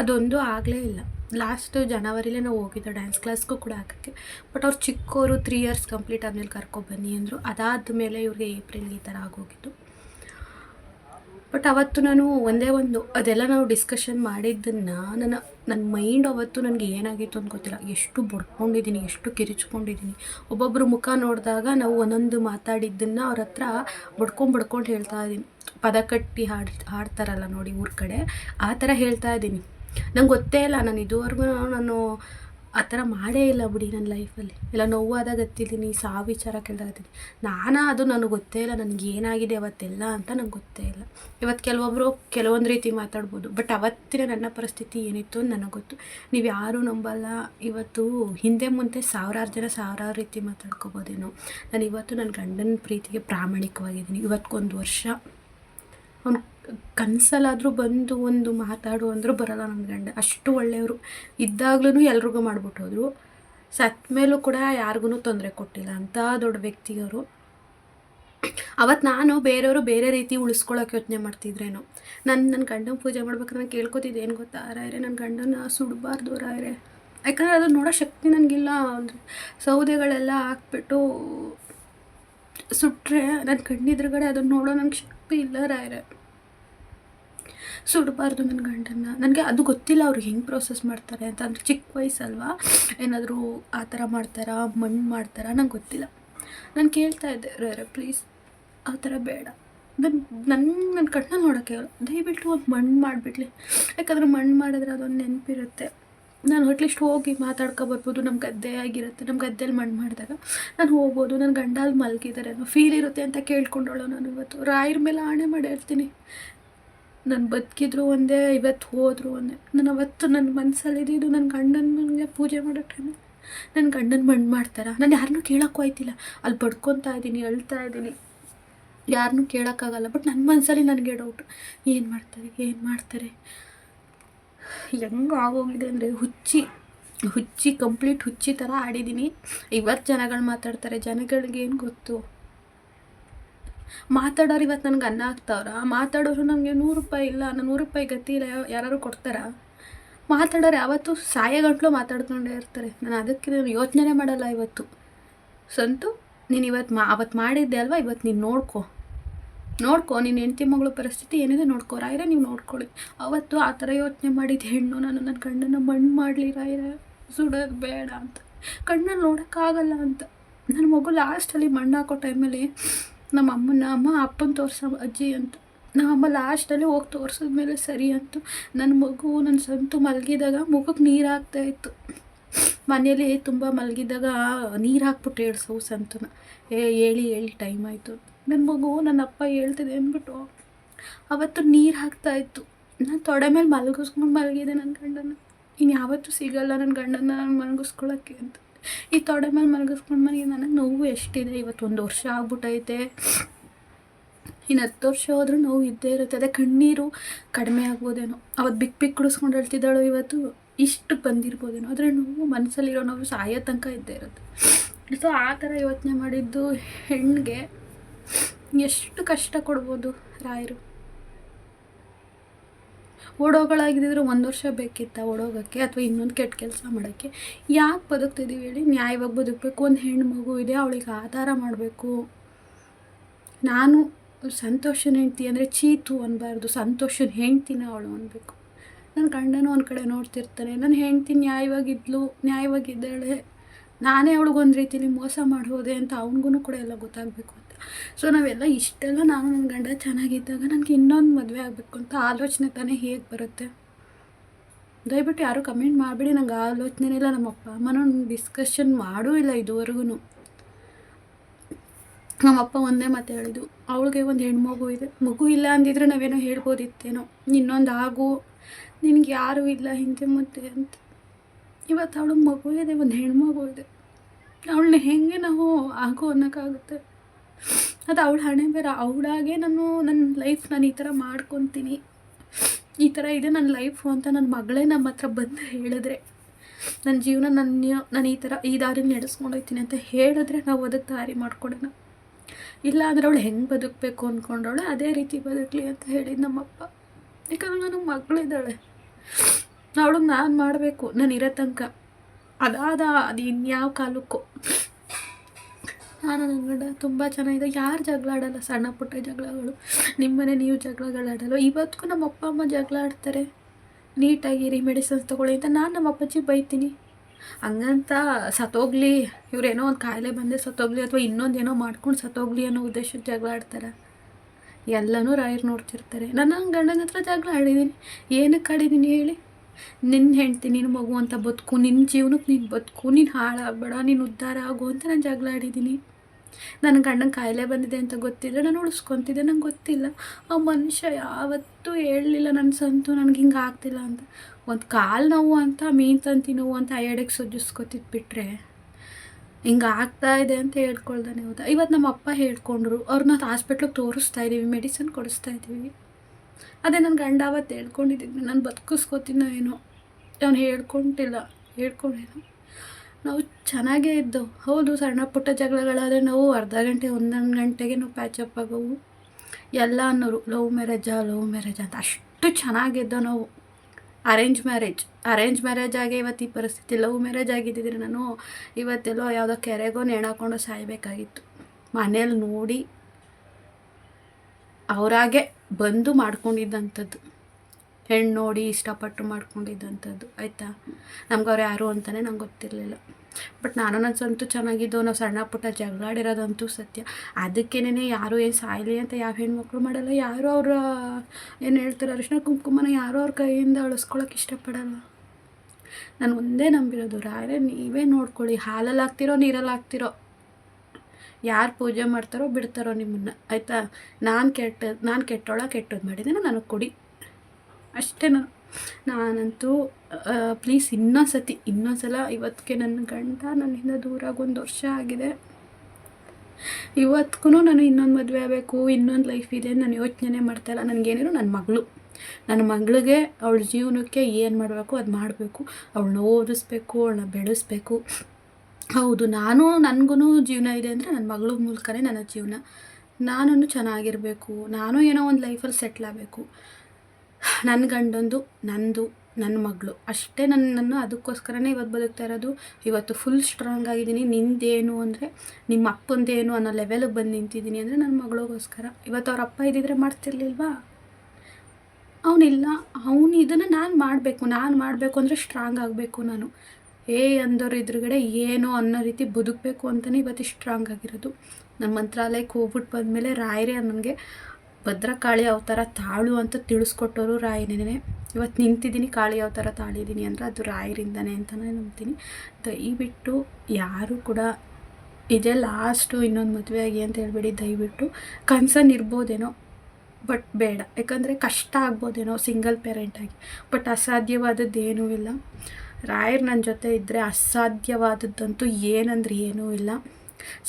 ಅದೊಂದು ಆಗಲೇ ಇಲ್ಲ. ಲಾಸ್ಟ್ ಜನವರಿಲೇ ನಾವು ಹೋಗಿದ್ದೋ ಡ್ಯಾನ್ಸ್ ಕ್ಲಾಸ್ಗೂ ಕೂಡ ಹಾಕೋಕ್ಕೆ ಬಟ್ ಅವ್ರು ಚಿಕ್ಕವರು ತ್ರೀ ಇಯರ್ಸ್ ಕಂಪ್ಲೀಟ್ ಆದಮೇಲೆ ಕರ್ಕೊಬನ್ನಿ ಅಂದರು. ಅದಾದ ಮೇಲೆ ಇವ್ರಿಗೆ ಏಪ್ರಿಲ್ ಈ ಥರ ಆಗೋಗಿತ್ತು ಬಟ್ ಅವತ್ತು ನಾನು ಒಂದೇ ಒಂದು, ಅದೆಲ್ಲ ನಾವು ಡಿಸ್ಕಷನ್ ಮಾಡಿದ್ದನ್ನು ನನ್ನ ನನ್ನ ಮೈಂಡ್ ಅವತ್ತು ನನಗೆ ಏನಾಗಿತ್ತು ಅಂತ ಗೊತ್ತಿಲ್ಲ. ಎಷ್ಟು ಬಡ್ಕೊಂಡಿದ್ದೀನಿ, ಎಷ್ಟು ಕಿರಿಚ್ಕೊಂಡಿದ್ದೀನಿ. ಒಬ್ಬೊಬ್ಬರು ಮುಖ ನೋಡಿದಾಗ ನಾವು ಒಂದೊಂದು ಮಾತಾಡಿದ್ದನ್ನು ಅವ್ರ ಹತ್ರ ಬಡ್ಕೊಂಡು ಬಡ್ಕೊಂಡು ಹೇಳ್ತಾ ಇದ್ದೀನಿ ಪದ ಕಟ್ಟಿ ಹಾಡ್, ಹಾಡ್ತಾರಲ್ಲ ನೋಡಿ ಊರ ಕಡೆ, ಆ ಥರ ಹೇಳ್ತಾ ಇದ್ದೀನಿ ನಂಗೆ ಗೊತ್ತೇ ಇಲ್ಲ ನಾನು ಇದುವರೆಗೂ ನಾನು ಆ ಥರ ಮಾಡೇ ಇಲ್ಲ ಬಿಡಿ ನನ್ನ ಲೈಫಲ್ಲಿ. ಎಲ್ಲ ನೋವಾದಾಗ ಹತ್ತಿದ್ದೀನಿ, ಸಾವು ವಿಚಾರ ಕೇಳ್ದಾಗತ್ತೀನಿ ನಾನಾ ಅದು ನನಗೆ ಗೊತ್ತೇ ಇಲ್ಲ, ನನಗೆ ಏನಾಗಿದೆ ಅವತ್ತೆಲ್ಲ ಅಂತ ನಂಗೆ ಗೊತ್ತೇ ಇಲ್ಲ. ಇವತ್ತು ಕೆಲವೊಬ್ಬರು ಕೆಲವೊಂದು ರೀತಿ ಮಾತಾಡ್ಬೋದು, ಬಟ್ ಅವತ್ತಿನ ನನ್ನ ಪರಿಸ್ಥಿತಿ ಏನಿತ್ತು ಅಂತ ನನಗೆ ಗೊತ್ತು. ನೀವು ಯಾರೂ ನಂಬಲ್ಲ, ಇವತ್ತು ಹಿಂದೆ ಮುಂದೆ ಸಾವಿರಾರು ಜನ ಸಾವಿರಾರು ರೀತಿ ಮಾತಾಡ್ಕೋಬೋದೇನೋ. ನಾನು ಇವತ್ತು ನನ್ನ ಗಂಡನ ಪ್ರೀತಿಗೆ ಪ್ರಾಮಾಣಿಕವಾಗಿದ್ದೀನಿ. ಇವತ್ತಿಗೊಂದು ವರ್ಷ ಅವ್ನು ಕನಸಲ್ಲಾದರೂ ಬಂದು ಒಂದು ಮಾತಾಡು ಅಂದರೂ ಬರಲ್ಲ ನನ್ನ ಗಂಡ. ಅಷ್ಟು ಒಳ್ಳೆಯವರು. ಇದ್ದಾಗ್ಲೂ ಎಲ್ರಿಗೂ ಮಾಡಿಬಿಟ್ಟೋದ್ರು ಸತ್ತ ಮೇಲೂ ಕೂಡ ಯಾರಿಗೂ ತೊಂದರೆ ಕೊಟ್ಟಿಲ್ಲ. ಅಂಥ ದೊಡ್ಡ ವ್ಯಕ್ತಿಯವರು. ಅವತ್ತು ನಾನು ಬೇರೆಯವರು ಬೇರೆ ರೀತಿ ಉಳಿಸ್ಕೊಳ್ಳೋಕೆ ಯೋಚನೆ ಮಾಡ್ತಿದ್ರೇನೋ. ನಾನು ನನ್ನ ಗಂಡನ ಪೂಜೆ ಮಾಡ್ಬೇಕಾದ್ರೆ ನಾನು ಕೇಳ್ಕೊತಿದ್ದೆ ಏನು ಗೊತ್ತಾ? ರೇ ನನ್ನ ಗಂಡನ ಸುಡಬಾರ್ದು ರಾಯರೆ ಯಾಕಂದರೆ ಅದನ್ನು ನೋಡೋ ಶಕ್ತಿ ನನಗಿಲ್ಲ. ಅಂದರೆ ಸೌದೆಗಳೆಲ್ಲ ಹಾಕ್ಬಿಟ್ಟು ಸುಟ್ಟರೆ ನನ್ನ ಕಣ್ಣಿದ್ರಗಡೆ ಅದನ್ನು ನೋಡೋ ನನಗೆ ಶಕ್ತಿ ಇಲ್ಲ ರಾಯರೇ ಸುಡಬಾರ್ದು ನನ್ನ ಗಂಡನ್ನು. ನನಗೆ ಅದು ಗೊತ್ತಿಲ್ಲ ಅವ್ರು ಹೆಂಗೆ ಪ್ರೋಸೆಸ್ ಮಾಡ್ತಾರೆ ಅಂತ. ಅಂದರೆ ಚಿಕ್ಕ ವಯಸ್ಸಲ್ವಾ? ಏನಾದರೂ ಆ ಥರ ಮಾಡ್ತಾರಾ? ಮಣ್ಣು ಮಾಡ್ತಾರಾ? ನಂಗೆ ಗೊತ್ತಿಲ್ಲ. ನಾನು ಕೇಳ್ತಾ ಇದ್ದೆ, ರೇ ಪ್ಲೀಸ್ ಆ ಥರ ಬೇಡ. ನನ್ನ ನನ್ನ ನನ್ನ ಕಣ್ಣಲ್ಲಿ ನೋಡೋಕ್ಕೆ ದಯವಿಟ್ಟು ಒಂದು ಮಣ್ಣು ಮಾಡಿಬಿಡ್ಲಿ. ಯಾಕಂದರೆ ಮಣ್ಣು ಮಾಡಿದ್ರೆ ಅದೊಂದು ನೆನಪಿರುತ್ತೆ. ನಾನು ಅಟ್ಲೀಸ್ಟ್ ಹೋಗಿ ಮಾತಾಡ್ಕೊಬರ್ಬೋದು ನಮ್ಮ ಗದ್ದೆ ಆಗಿರುತ್ತೆ. ನಮ್ಮ ಗದ್ದೆಯಲ್ಲಿ ಮಣ್ಣು ಮಾಡಿದಾಗ ನಾನು ಹೋಗ್ಬೋದು ನನ್ನ ಗಂಡ ಅಲ್ಲಿ ಮಲಗಿದ್ದಾರೆ ಅನ್ನೋ ಫೀಲ್ ಇರುತ್ತೆ ಅಂತ ಕೇಳ್ಕೊಂಡೋಳು ನಾನು ಇವತ್ತು. ರಾಯರ ಮೇಲೆ ಆಣೆ ಮಾಡಿ ಹೇಳ್ತೀನಿ ನಾನು ಬದುಕಿದ್ರು ಒಂದೇ ಇವತ್ತು ಹೋದರು ಒಂದೇ. ನಾನು ಅವತ್ತು ನನ್ನ ಮನಸ್ಸಲ್ಲಿದ್ದು ನನ್ನ ಗಂಡನ ನನಗೆ ಪೂಜೆ ಮಾಡೋ ಟೈಮಲ್ಲಿ ನನ್ನ ಗಂಡನ ಮಣ್ಣು ಮಾಡ್ತಾರ? ನಾನು ಯಾರನ್ನೂ ಕೇಳೋಕ್ಕೂ ಆಯ್ತಿಲ್ಲ. ಅಲ್ಲಿ ಬಡ್ಕೊತಾ ಇದ್ದೀನಿ ಅಳ್ತಾ ಇದ್ದೀನಿ. ಯಾರನ್ನೂ ಕೇಳೋಕ್ಕಾಗಲ್ಲ ಬಟ್ ನನ್ನ ಮನಸ್ಸಲ್ಲಿ ನನಗೆ ಡೌಟ್ ಏನು ಮಾಡ್ತಾರೆ ಏನು ಮಾಡ್ತಾರೆ? ಹೆಂಗೆ ಆಗೋಗಿದೆ ಅಂದರೆ ಹುಚ್ಚಿ ಹುಚ್ಚಿ ಕಂಪ್ಲೀಟ್ ಹುಚ್ಚಿ ಥರ ಆಡಿದ್ದೀನಿ. ಇವತ್ತು ಜನಗಳು ಮಾತಾಡ್ತಾರೆ, ಜನಗಳಿಗೆ ಏನು ಗೊತ್ತು? ಮಾತಾಡೋರು ಇವತ್ತು ನನಗೆ ಅನ್ನ ಹಾಕ್ತಾವ್ರ? ಮಾತಾಡೋರು ನನಗೆ ನೂರು ರೂಪಾಯಿ ಇಲ್ಲ ನಾನು ನೂರು ರೂಪಾಯಿ ಗತಿ ಇಲ್ಲ ಯಾರು ಕೊಡ್ತಾರ? ಮಾತಾಡೋರು ಯಾವತ್ತೂ ಸಾಯ ಗಂಟ್ಲು ಮಾತಾಡ್ಕೊಂಡೇ ಇರ್ತಾರೆ. ನಾನು ಅದಕ್ಕೆ ನಾನು ಯೋಚನೆ ಮಾಡಲ್ಲ ಇವತ್ತು. ಸಂತು, ನೀನು ಇವತ್ತು ಮಾ ಅವತ್ತು ಮಾಡಿದ್ದೆ ಅಲ್ವಾ? ಇವತ್ತು ನೀನು ನೋಡ್ಕೊ. ನೋಡ್ಕೊ ನಿನ್ನ ಹೆಂಡತಿ ಮಗಳ ಪರಿಸ್ಥಿತಿ ಏನಿದೆ ನೋಡ್ಕೋ. ರಾಯ್ರೆ, ನೀವು ನೋಡ್ಕೊಳ್ಳಿ. ಅವತ್ತು ಆ ಥರ ಯೋಚನೆ ಮಾಡಿದ ಹೆಣ್ಣು ನಾನು ನನ್ನ ಗಂಡನ ಮಣ್ಣು ಮಾಡಲಿ ರಾಯ್ರೆ. ಸುಡೋದು ಬೇಡ ಅಂತ. ಕಣ್ಣಲ್ಲಿ ನೋಡೋಕ್ಕಾಗಲ್ಲ ಅಂತ. ನನ್ನ ಮಗು ಲಾಸ್ಟಲ್ಲಿ ಮಣ್ಣು ಹಾಕೋ ಟೈಮಲ್ಲಿ ನಮ್ಮ ಅಮ್ಮನ ಅಮ್ಮ ಅಪ್ಪನ ತೋರ್ಸೋ ಅಜ್ಜಿ ಅಂತ. ನಮ್ಮ ಅಮ್ಮ ಲಾಸ್ಟಲ್ಲಿ ಹೋಗಿ ತೋರಿಸಿದ್ಮೇಲೆ ಸರಿ ಅಂತು. ನನ್ನ ಮಗು ನನ್ನ ಸಂತು ಮಲಗಿದಾಗ ಮುಖಕ್ಕೆ ನೀರು ಹಾಕ್ತಾಯಿತ್ತು ಮನೆಯಲ್ಲಿ ತುಂಬ ಮಲಗಿದಾಗ ನೀರು ಹಾಕ್ಬಿಟ್ಟು ಹೇಳ್ಸವು ಸಂತನ ಏ, ಹೇಳಿ ಹೇಳಿ ಟೈಮ್ ಆಯಿತು. ನನ್ನ ಮಗು ನನ್ನ ಅಪ್ಪ ಹೇಳ್ತಿದೆ ಅಂದ್ಬಿಟ್ಟು ಅವತ್ತು ನೀರು ಹಾಕ್ತಾಯಿತ್ತು ನಾನು ತೊಡೆ ಮೇಲೆ ಮಲಗಿಸ್ಕೊಂಡು ಮಲಗಿದೆ ನನ್ನ ಗಂಡನ. ಇನ್ನು ಯಾವತ್ತೂ ಸಿಗಲ್ಲ ನನ್ನ ಗಂಡನ ನಾನು ಮಲಗಿಸ್ಕೊಳಕ್ಕೆ ಅಂತ. ಈ ತೊಡೆ ಮೇಲೆ ಮಲಗಿಸ್ಕೊಂಡು ಮನೆಗೆ ನನಗೆ ನೋವು ಎಷ್ಟಿದೆ? ಇವತ್ತು ಒಂದು ವರ್ಷ ಆಗ್ಬಿಟ್ಟೈತೆ ಇನ್ನು ಹತ್ತು ವರ್ಷ ಹೋದ್ರೂ ನೋವು ಇದ್ದೇ ಇರುತ್ತೆ. ಅದೇ ಕಣ್ಣೀರು ಕಡಿಮೆ ಆಗ್ಬೋದೇನೋ. ಅವತ್ತು ಬಿಕ್ ಬಿಕ್ ಕುಡಿಸ್ಕೊಂಡು ಹೇಳ್ತಿದ್ದಾಳು ಇವತ್ತು? ಇಷ್ಟು ಬಂದಿರ್ಬೋದೇನೋ. ಆದರೆ ನೋವು ಮನಸ್ಸಲ್ಲಿರೋ ನೋವು ಸಾಯೋ ತನಕ ಇದ್ದೇ ಇರುತ್ತೆ. ಸೊ ಆ ಥರ ಯೋಚನೆ ಮಾಡಿದ್ದು ಹೆಣ್ಣಿಗೆ ಎಷ್ಟು ಕಷ್ಟ ಕೊಡ್ಬೋದು ರಾಯರು? ಓಡೋಗಳಾಗಿದ್ದಿದ್ರೆ ಒಂದು ವರ್ಷ ಬೇಕಿತ್ತ ಓಡೋಗೋಕ್ಕೆ ಅಥವಾ ಇನ್ನೊಂದು ಕೆಟ್ಟ ಕೆಲಸ ಮಾಡೋಕ್ಕೆ? ಯಾಕೆ ಬದುಕ್ತಿದ್ದೀವಿ ಹೇಳಿ? ನ್ಯಾಯವಾಗಿ ಬದುಕಬೇಕು, ಒಂದು ಹೆಣ್ಣು ಮಗು ಇದೆ, ಅವಳಿಗೆ ಆಧಾರ ಮಾಡಬೇಕು. ನಾನು ಸಂತೋಷನ ಹೆಂಡ್ತಿ ಅಂದರೆ ಚೀತು ಅನ್ಬಾರ್ದು, ಸಂತೋಷನ ಹೆಂಡ್ತಿನ ಅವಳು ಅನ್ಬೇಕು. ನನ್ನ ಗಂಡನೂ ಒಂದು ಕಡೆ ನೋಡ್ತಿರ್ತಾನೆ ನನ್ನ ಹೆಂಡ್ತಿ ನ್ಯಾಯವಾಗಿದ್ಲು, ನ್ಯಾಯವಾಗಿದ್ದಾಳೆ, ನಾನೇ ಅವಳಿಗೊಂದು ರೀತಿಲಿ ಮೋಸ ಮಾಡಿ ಅಂತ ಅವನಿಗೂ ಕೂಡ ಎಲ್ಲ ಗೊತ್ತಾಗಬೇಕು. ಸೊ ನಾವೆಲ್ಲ ಇಷ್ಟೆಲ್ಲ ನಾನು ನನ್ನ ಗಂಡ ಚೆನ್ನಾಗಿದ್ದಾಗ ನನಗೆ ಇನ್ನೊಂದು ಮದುವೆ ಆಗಬೇಕು ಅಂತ ಆಲೋಚನೆ ತಾನೇ ಹೇಗೆ ಬರುತ್ತೆ? ದಯವಿಟ್ಟು ಯಾರೂ ಕಮೆಂಟ್ ಮಾಡಿಬಿಡಿ, ನಂಗೆ ಆಲೋಚನೆ ಇಲ್ಲ, ನಮ್ಮ ಅಪ್ಪ ಅಮ್ಮನೂ ಡಿಸ್ಕಷನ್ ಮಾಡೂ ಇಲ್ಲ ಇದುವರೆಗೂ ನಮ್ಮಪ್ಪ ಒಂದೇ ಮಾತು ಹೇಳಿದ್ದು, ಅವಳಿಗೆ ಒಂದು ಹೆಣ್ಮಗು ಇದೆ, ಮಗು ಇಲ್ಲ ಅಂದಿದ್ರೆ ನಾವೇನೋ ಹೇಳ್ಬೋದಿತ್ತೇನೋ, ಇನ್ನೊಂದು ಆಗು, ನಿನಗೆ ಯಾರೂ ಇಲ್ಲ ಹಿಂದೆ ಮುಂದೆ ಅಂತ. ಇವತ್ತು ಅವಳಿಗೆ ಮಗು ಇದೆ, ಒಂದು ಹೆಣ್ಮಗು ಇದೆ. ಅವಳನ್ನ ಹೆಂಗೆ ನಾವು ಆಗು ಅನ್ನೋಕ್ಕಾಗುತ್ತೆ? ಅದು ಅವಳ ಹಣೆ ಬೇರೆ. ಅವಳಾಗೆ ನಾನು ನನ್ನ ಲೈಫ್ ನಾನು ಈ ಥರ ಮಾಡ್ಕೊತೀನಿ. ಈ ಥರ ಇದೆ ನನ್ನ ಲೈಫು ಅಂತ ನನ್ನ ಮಗಳೇ ನಮ್ಮ ಹತ್ರ ಬಂದು ಹೇಳಿದ್ರೆ ನನ್ನ ಜೀವನ ನನ್ನ ನಾನು ಈ ಥರ ಈ ದಾರಿ ನಡೆಸ್ಕೊಂಡೋಗ್ತೀನಿ ಅಂತ ಹೇಳಿದ್ರೆ ನಾವು ಅದಕ್ಕೆ ದಾರಿ ಮಾಡ್ಕೊಡೋಣ. ಇಲ್ಲ ಅಂದರೆ ಅವಳು ಹೆಂಗೆ ಬದುಕಬೇಕು ಅಂದ್ಕೊಂಡವಳೆ ಅದೇ ರೀತಿ ಬದುಕಲಿ ಅಂತ ಹೇಳಿದ್ದು ನಮ್ಮಪ್ಪ. ಯಾಕಂದ್ರೆ ನನಗೆ ಮಗಳಿದ್ದಾಳೆ ಅವಳಿಗೆ ನಾನು ಮಾಡಬೇಕು, ನಾನು ಇರೋ ತನಕ. ಅದಾದ ಅದು ಇನ್ಯಾವ ಕಾಲಕ್ಕೂ. ನಾನು ಗಂಡ ತುಂಬ ಚೆನ್ನಾಗಿದೆ. ಯಾರು ಜಗಳ ಆಡೋಲ್ಲ? ಸಣ್ಣ ಪುಟ್ಟ ಜಗಳಗಳು. ನಿಮ್ಮನೆ ನೀವು ಜಗಳಗಳಾಡಲ್ಲ ಇವತ್ತಿಗೂ ನಮ್ಮ ಅಪ್ಪ, ಅಮ್ಮ ಜಗಳ ಆಡ್ತಾರೆ. ನೀಟಾಗಿರಿ ಮೆಡಿಸಿನ್ಸ್ ತೊಗೊಳ್ಳಿ ಅಂತ ನಾನು ನಮ್ಮ ಅಪ್ಪಾಜಿ ಬೈತೀನಿ. ಹಂಗಂತ ಸತ್ತೋಗ್ಲಿ. ಇವರೇನೋ ಒಂದು ಕಾಯಿಲೆ ಬಂದೆ ಸತ್ತೋಗ್ಲಿ ಅಥವಾ ಇನ್ನೊಂದೇನೋ ಮಾಡ್ಕೊಂಡು ಸತ್ತೋಗ್ಲಿ ಅನ್ನೋ ಉದ್ದೇಶಕ್ಕೆ ಜಗಳ ಆಡ್ತಾರೆ. ಎಲ್ಲನೂ ರಾಯರು ನೋಡ್ತಿರ್ತಾರೆ. ನಾನು ನನ್ನ ಗಂಡನ ಹತ್ರ ಜಗಳ ಆಡಿದ್ದೀನಿ ಏನಕ್ಕೆ ಆಡಿದ್ದೀನಿ ಹೇಳಿ? ನಿನ್ನ ಹೆಂಡ್ತಿ ನಿನ್ನ ಮಗು ಅಂತ ಬದುಕು ನಿನ್ನ ಜೀವನಕ್ಕೆ ನೀನು ಬದುಕು, ನೀನು ಹಾಳಾಗಬೇಡ, ನೀನು ಉದ್ಧಾರ ಆಗು ಅಂತ ನಾನು ಜಗಳ ಆಡಿದ್ದೀನಿ ನನ್ನ ಗಂಡನ ಕಾಯಿಲೆ ಬಂದಿದೆ ಅಂತ ಗೊತ್ತಿಲ್ಲ, ನಾನು ಉಳಿಸ್ಕೊತಿದ್ದೆ, ನಂಗೆ ಗೊತ್ತಿಲ್ಲ. ಆ ಮನುಷ್ಯ ಯಾವತ್ತೂ ಹೇಳಲಿಲ್ಲ ನನ್ನ ಸಂತು, ನನಗೆ ಹಿಂಗೆ ಆಗ್ತಿಲ್ಲ ಅಂತ. ಒಂದು ಕಾಲು ನೋವು ಅಂತ, ಮೀನು ತಂತಿ ನೋವು ಅಂತ ಅಯ್ಯಡೆಗೆ ಸುಜ್ಜಿಸ್ಕೊತಿದ್ದು ಬಿಟ್ಟರೆ ಹಿಂಗೆ ಆಗ್ತಾ ಇದೆ ಅಂತ ಹೇಳ್ಕೊಳ್ದಾನೆ ಹೌದಾ? ಇವತ್ತು ನಮ್ಮ ಅಪ್ಪ ಹೇಳ್ಕೊಂಡ್ರು ಅವ್ರನ್ನ ಹಾಸ್ಪಿಟ್ಲಿಗೆ ತೋರಿಸ್ತಾ ಇದ್ದೀವಿ ಮೆಡಿಸಿನ್ ಕೊಡಿಸ್ತಾ ಇದ್ದೀವಿ ಅದೇ ನನ್ನ ಗಂಡ ಅವತ್ತು ಹೇಳ್ಕೊಂಡಿದ್ದೀನಿ ನಾನು ಬದುಕಿಸ್ಕೋತೀನೋ ಏನೋ, ಅವ್ನು ಹೇಳ್ಕೊಂಡಿಲ್ಲ ಹೇಳ್ಕೊಂಡೇನೋ ನಾವು ಚೆನ್ನಾಗೇ ಇದ್ದವು ಹೌದು, ಸಣ್ಣ ಪುಟ್ಟ ಜಗಳಗಳಾದರೆ ನಾವು ಅರ್ಧ ಗಂಟೆ, ಒಂದೊಂದು ಗಂಟೆಗೆ ನಾವು ಪ್ಯಾಚಪ್ ಆಗೋವು. ಎಲ್ಲ ಅನ್ನೋರು, ಲವ್ ಮ್ಯಾರೇಜಾ ಲವ್ ಮ್ಯಾರೇಜ್ ಅಂತ. ಅಷ್ಟು ಚೆನ್ನಾಗಿದ್ದೋ ನಾವು. ಅರೇಂಜ್ ಮ್ಯಾರೇಜ್ ಅರೇಂಜ್ ಮ್ಯಾರೇಜ್ ಆಗಿ ಇವತ್ತು ಈ ಪರಿಸ್ಥಿತಿ, ಲವ್ ಮ್ಯಾರೇಜ್ ಆಗಿದ್ದಿದ್ರೆ ನಾನು ಇವತ್ತೆಲ್ಲೋ ಯಾವುದೋ ಕೆರೆಗೋ ನೇಣಾಕೊಂಡು ಸಾಯಬೇಕಾಗಿತ್ತು. ಮನೇಲಿ ನೋಡಿ ಅವರಾಗೆ ಬಂದು ಮಾಡ್ಕೊಂಡಿದ್ದಂಥದ್ದು. ಹೆಣ್ಣು ನೋಡಿ ಇಷ್ಟಪಟ್ಟು ಮಾಡ್ಕೊಂಡಿದ್ದಂಥದ್ದು. ಆಯಿತಾ? ನಮ್ಗೆ ಅವ್ರು ಯಾರು ಅಂತಲೇ ನಂಗೆ ಗೊತ್ತಿರಲಿಲ್ಲ. ಬಟ್ ನಾನು ನನ್ನ ಸ್ವಂತ ಚೆನ್ನಾಗಿದ್ದು ನಾವು ಸಣ್ಣ ಪುಟ್ಟ ಜಗಳಾಡಿರೋದಂತೂ ಸತ್ಯ. ಅದಕ್ಕೇನೆ ಯಾರು ಏನು ಸಾಯಲಿ ಅಂತ ಯಾವ ಹೆಣ್ಮಕ್ಳು ಮಾಡಲ್ಲ, ಯಾರು ಅವರ, ಏನು ಹೇಳ್ತಾರೆ, ಅರಿಶಿನ ಕುಂಕುಮನ ಯಾರು ಅವ್ರ ಕೈಯಿಂದ ಅಳಿಸ್ಕೊಳಕ್ಕೆ ಇಷ್ಟಪಡಲ್ಲ. ನಾನು ಒಂದೇ ನಂಬಿರೋದು, ರಾಯರೇ ನೀವೇ ನೋಡ್ಕೊಳ್ಳಿ, ಹಾಲಲ್ಲಿ ಹಾಕ್ತಿರೋ, ನೀರಲ್ಲಿ ಹಾಕ್ತಿರೋ. ಯಾರು ಪೂಜೆ ಮಾಡ್ತಾರೋ ಬಿಡ್ತಾರೋ ನಿಮ್ಮನ್ನು, ಆಯಿತಾ? ನಾನು ಕೆಟ್ಟ, ನಾನು ಕೆಟ್ಟೋಳ ಕೆಟ್ಟದ್ದು ಮಾಡಿದ್ದೇನೆ ನನಗೆ ಕೊಡಿ. ಅಷ್ಟೇ ನಾನು ನಾನಂತೂ ಪ್ಲೀಸ್ ಇನ್ನೊಂದು ಸತಿ ಇನ್ನೊಂದು ಸಲ ಇವತ್ತಿಗೆ ನನ್ನ ಗಂಡ ನನ್ನಿಂದ ದೂರ ಒಂದು ವರ್ಷ ಆಗಿದೆ. ಇವತ್ತಿಗೂ ನಾನು ಇನ್ನೊಂದು ಮದುವೆ ಆಗಬೇಕು, ಇನ್ನೊಂದು ಲೈಫ್ ಇದೆ ನಾನು ಯೋಚನೆ ಮಾಡ್ತಾಯಿಲ್ಲ ನನಗೇನೇನು ನನ್ನ ಮಗಳು. ನನ್ನ ಮಗಳಿಗೆ ಅವಳ ಜೀವನಕ್ಕೆ ಏನು ಮಾಡಬೇಕು ಅದು ಮಾಡಬೇಕು. ಅವಳನ್ನ ಓದಿಸ್ಬೇಕು ಅವಳನ್ನ ಬೆಳೆಸ್ಬೇಕು. ಹೌದು, ನಾನು ನನಗೂ ಜೀವನ ಇದೆ ಅಂದರೆ ನನ್ನ ಮಗಳ ಮೂಲಕನೇ ನನ್ನ ಜೀವನ. ನಾನು ಚೆನ್ನಾಗಿರಬೇಕು. ನಾನು ಏನೋ ಒಂದು ಲೈಫಲ್ಲಿ ಸೆಟ್ಲ್ ಆಗಬೇಕು. ನನ್ನ ಗಂಡೊಂದು, ನಂದು. ನನ್ನ ಮಗಳು. ಅಷ್ಟೇ ನನ್ನನ್ನು ಅದಕ್ಕೋಸ್ಕರನೇ ಇವತ್ತು ಬದುಕ್ತಾ ಇರೋದು. ಇವತ್ತು ಫುಲ್ ಸ್ಟ್ರಾಂಗ್ ಆಗಿದ್ದೀನಿ. ನಿಂದೇನು ಅಂದರೆ, ನಿಮ್ಮ ಅಪ್ಪಂದೇನು ಅನ್ನೋ ಲೆವೆಲಿಗೆ ಬಂದು ನಿಂತಿದ್ದೀನಿ ಅಂದರೆ ನನ್ನ ಮಗಳಿಗೋಸ್ಕರ. ಇವತ್ತು ಅವ್ರ ಅಪ್ಪ ಇದ್ದಿದ್ರೆ ಮಾಡ್ತಿರ್ಲಿಲ್ವಾ? ಅವನಿಲ್ಲ. ಅವನು ಇದನ್ನು ನಾನು ಮಾಡಬೇಕು. ನಾನು ಮಾಡಬೇಕು ಅಂದರೆ ಸ್ಟ್ರಾಂಗ್ ಆಗಬೇಕು ನಾನು. ಏ ಅಂದೋರು ಎದುರುಗಡೆ ಏನೋ ಅನ್ನೋ ರೀತಿ ಬದುಕಬೇಕು ಅಂತಲೇ ಇವತ್ತು ಸ್ಟ್ರಾಂಗ್ ಆಗಿರೋದು. ನಮ್ಮ ಮಂತ್ರಾಲಯಕ್ಕೆ ಹೋಗ್ಬಿಟ್ಟು ಬಂದಮೇಲೆ ರಾಯರೇ ನನಗೆ ಭದ್ರಕಾಳಿ ಅವತಾರ ತಾಳು ಅಂತ ತಿಳಿಸ್ಕೊಟ್ಟವರು ರಾಯನೇ ಇವತ್ತು ನಿಂತಿದ್ದೀನಿ, ಕಾಳಿ ಅವತಾರ ತಾಳಿದ್ದೀನಿ ಅಂದರೆ ಅದು ರಾಯರಿಂದನೇ ಅಂತಲೇ ನಂಬ್ತೀನಿ. ದಯವಿಟ್ಟು ಯಾರು ಕೂಡ ಇದೇ ಲಾಸ್ಟು ಇನ್ನೊಂದು ಮದುವೆ ಆಗಿ ಅಂತ ಹೇಳ್ಬೇಡಿ, ದಯವಿಟ್ಟು. ಕನ್ಸರ್ನ್ ಇರ್ಬೋದೇನೋ ಬಟ್ ಬೇಡ. ಯಾಕಂದರೆ ಕಷ್ಟ ಆಗ್ಬೋದೇನೋ ಸಿಂಗಲ್ ಪೇರೆಂಟಾಗಿ ಬಟ್ ಅಸಾಧ್ಯವಾದದ್ದು ಏನೂ ಇಲ್ಲ. ರಾಯರ್ ನನ್ನ ಜೊತೆ ಇದ್ದರೆ ಅಸಾಧ್ಯವಾದದ್ದಂತೂ ಏನಂದ್ರೆ ಏನೂ ಇಲ್ಲ.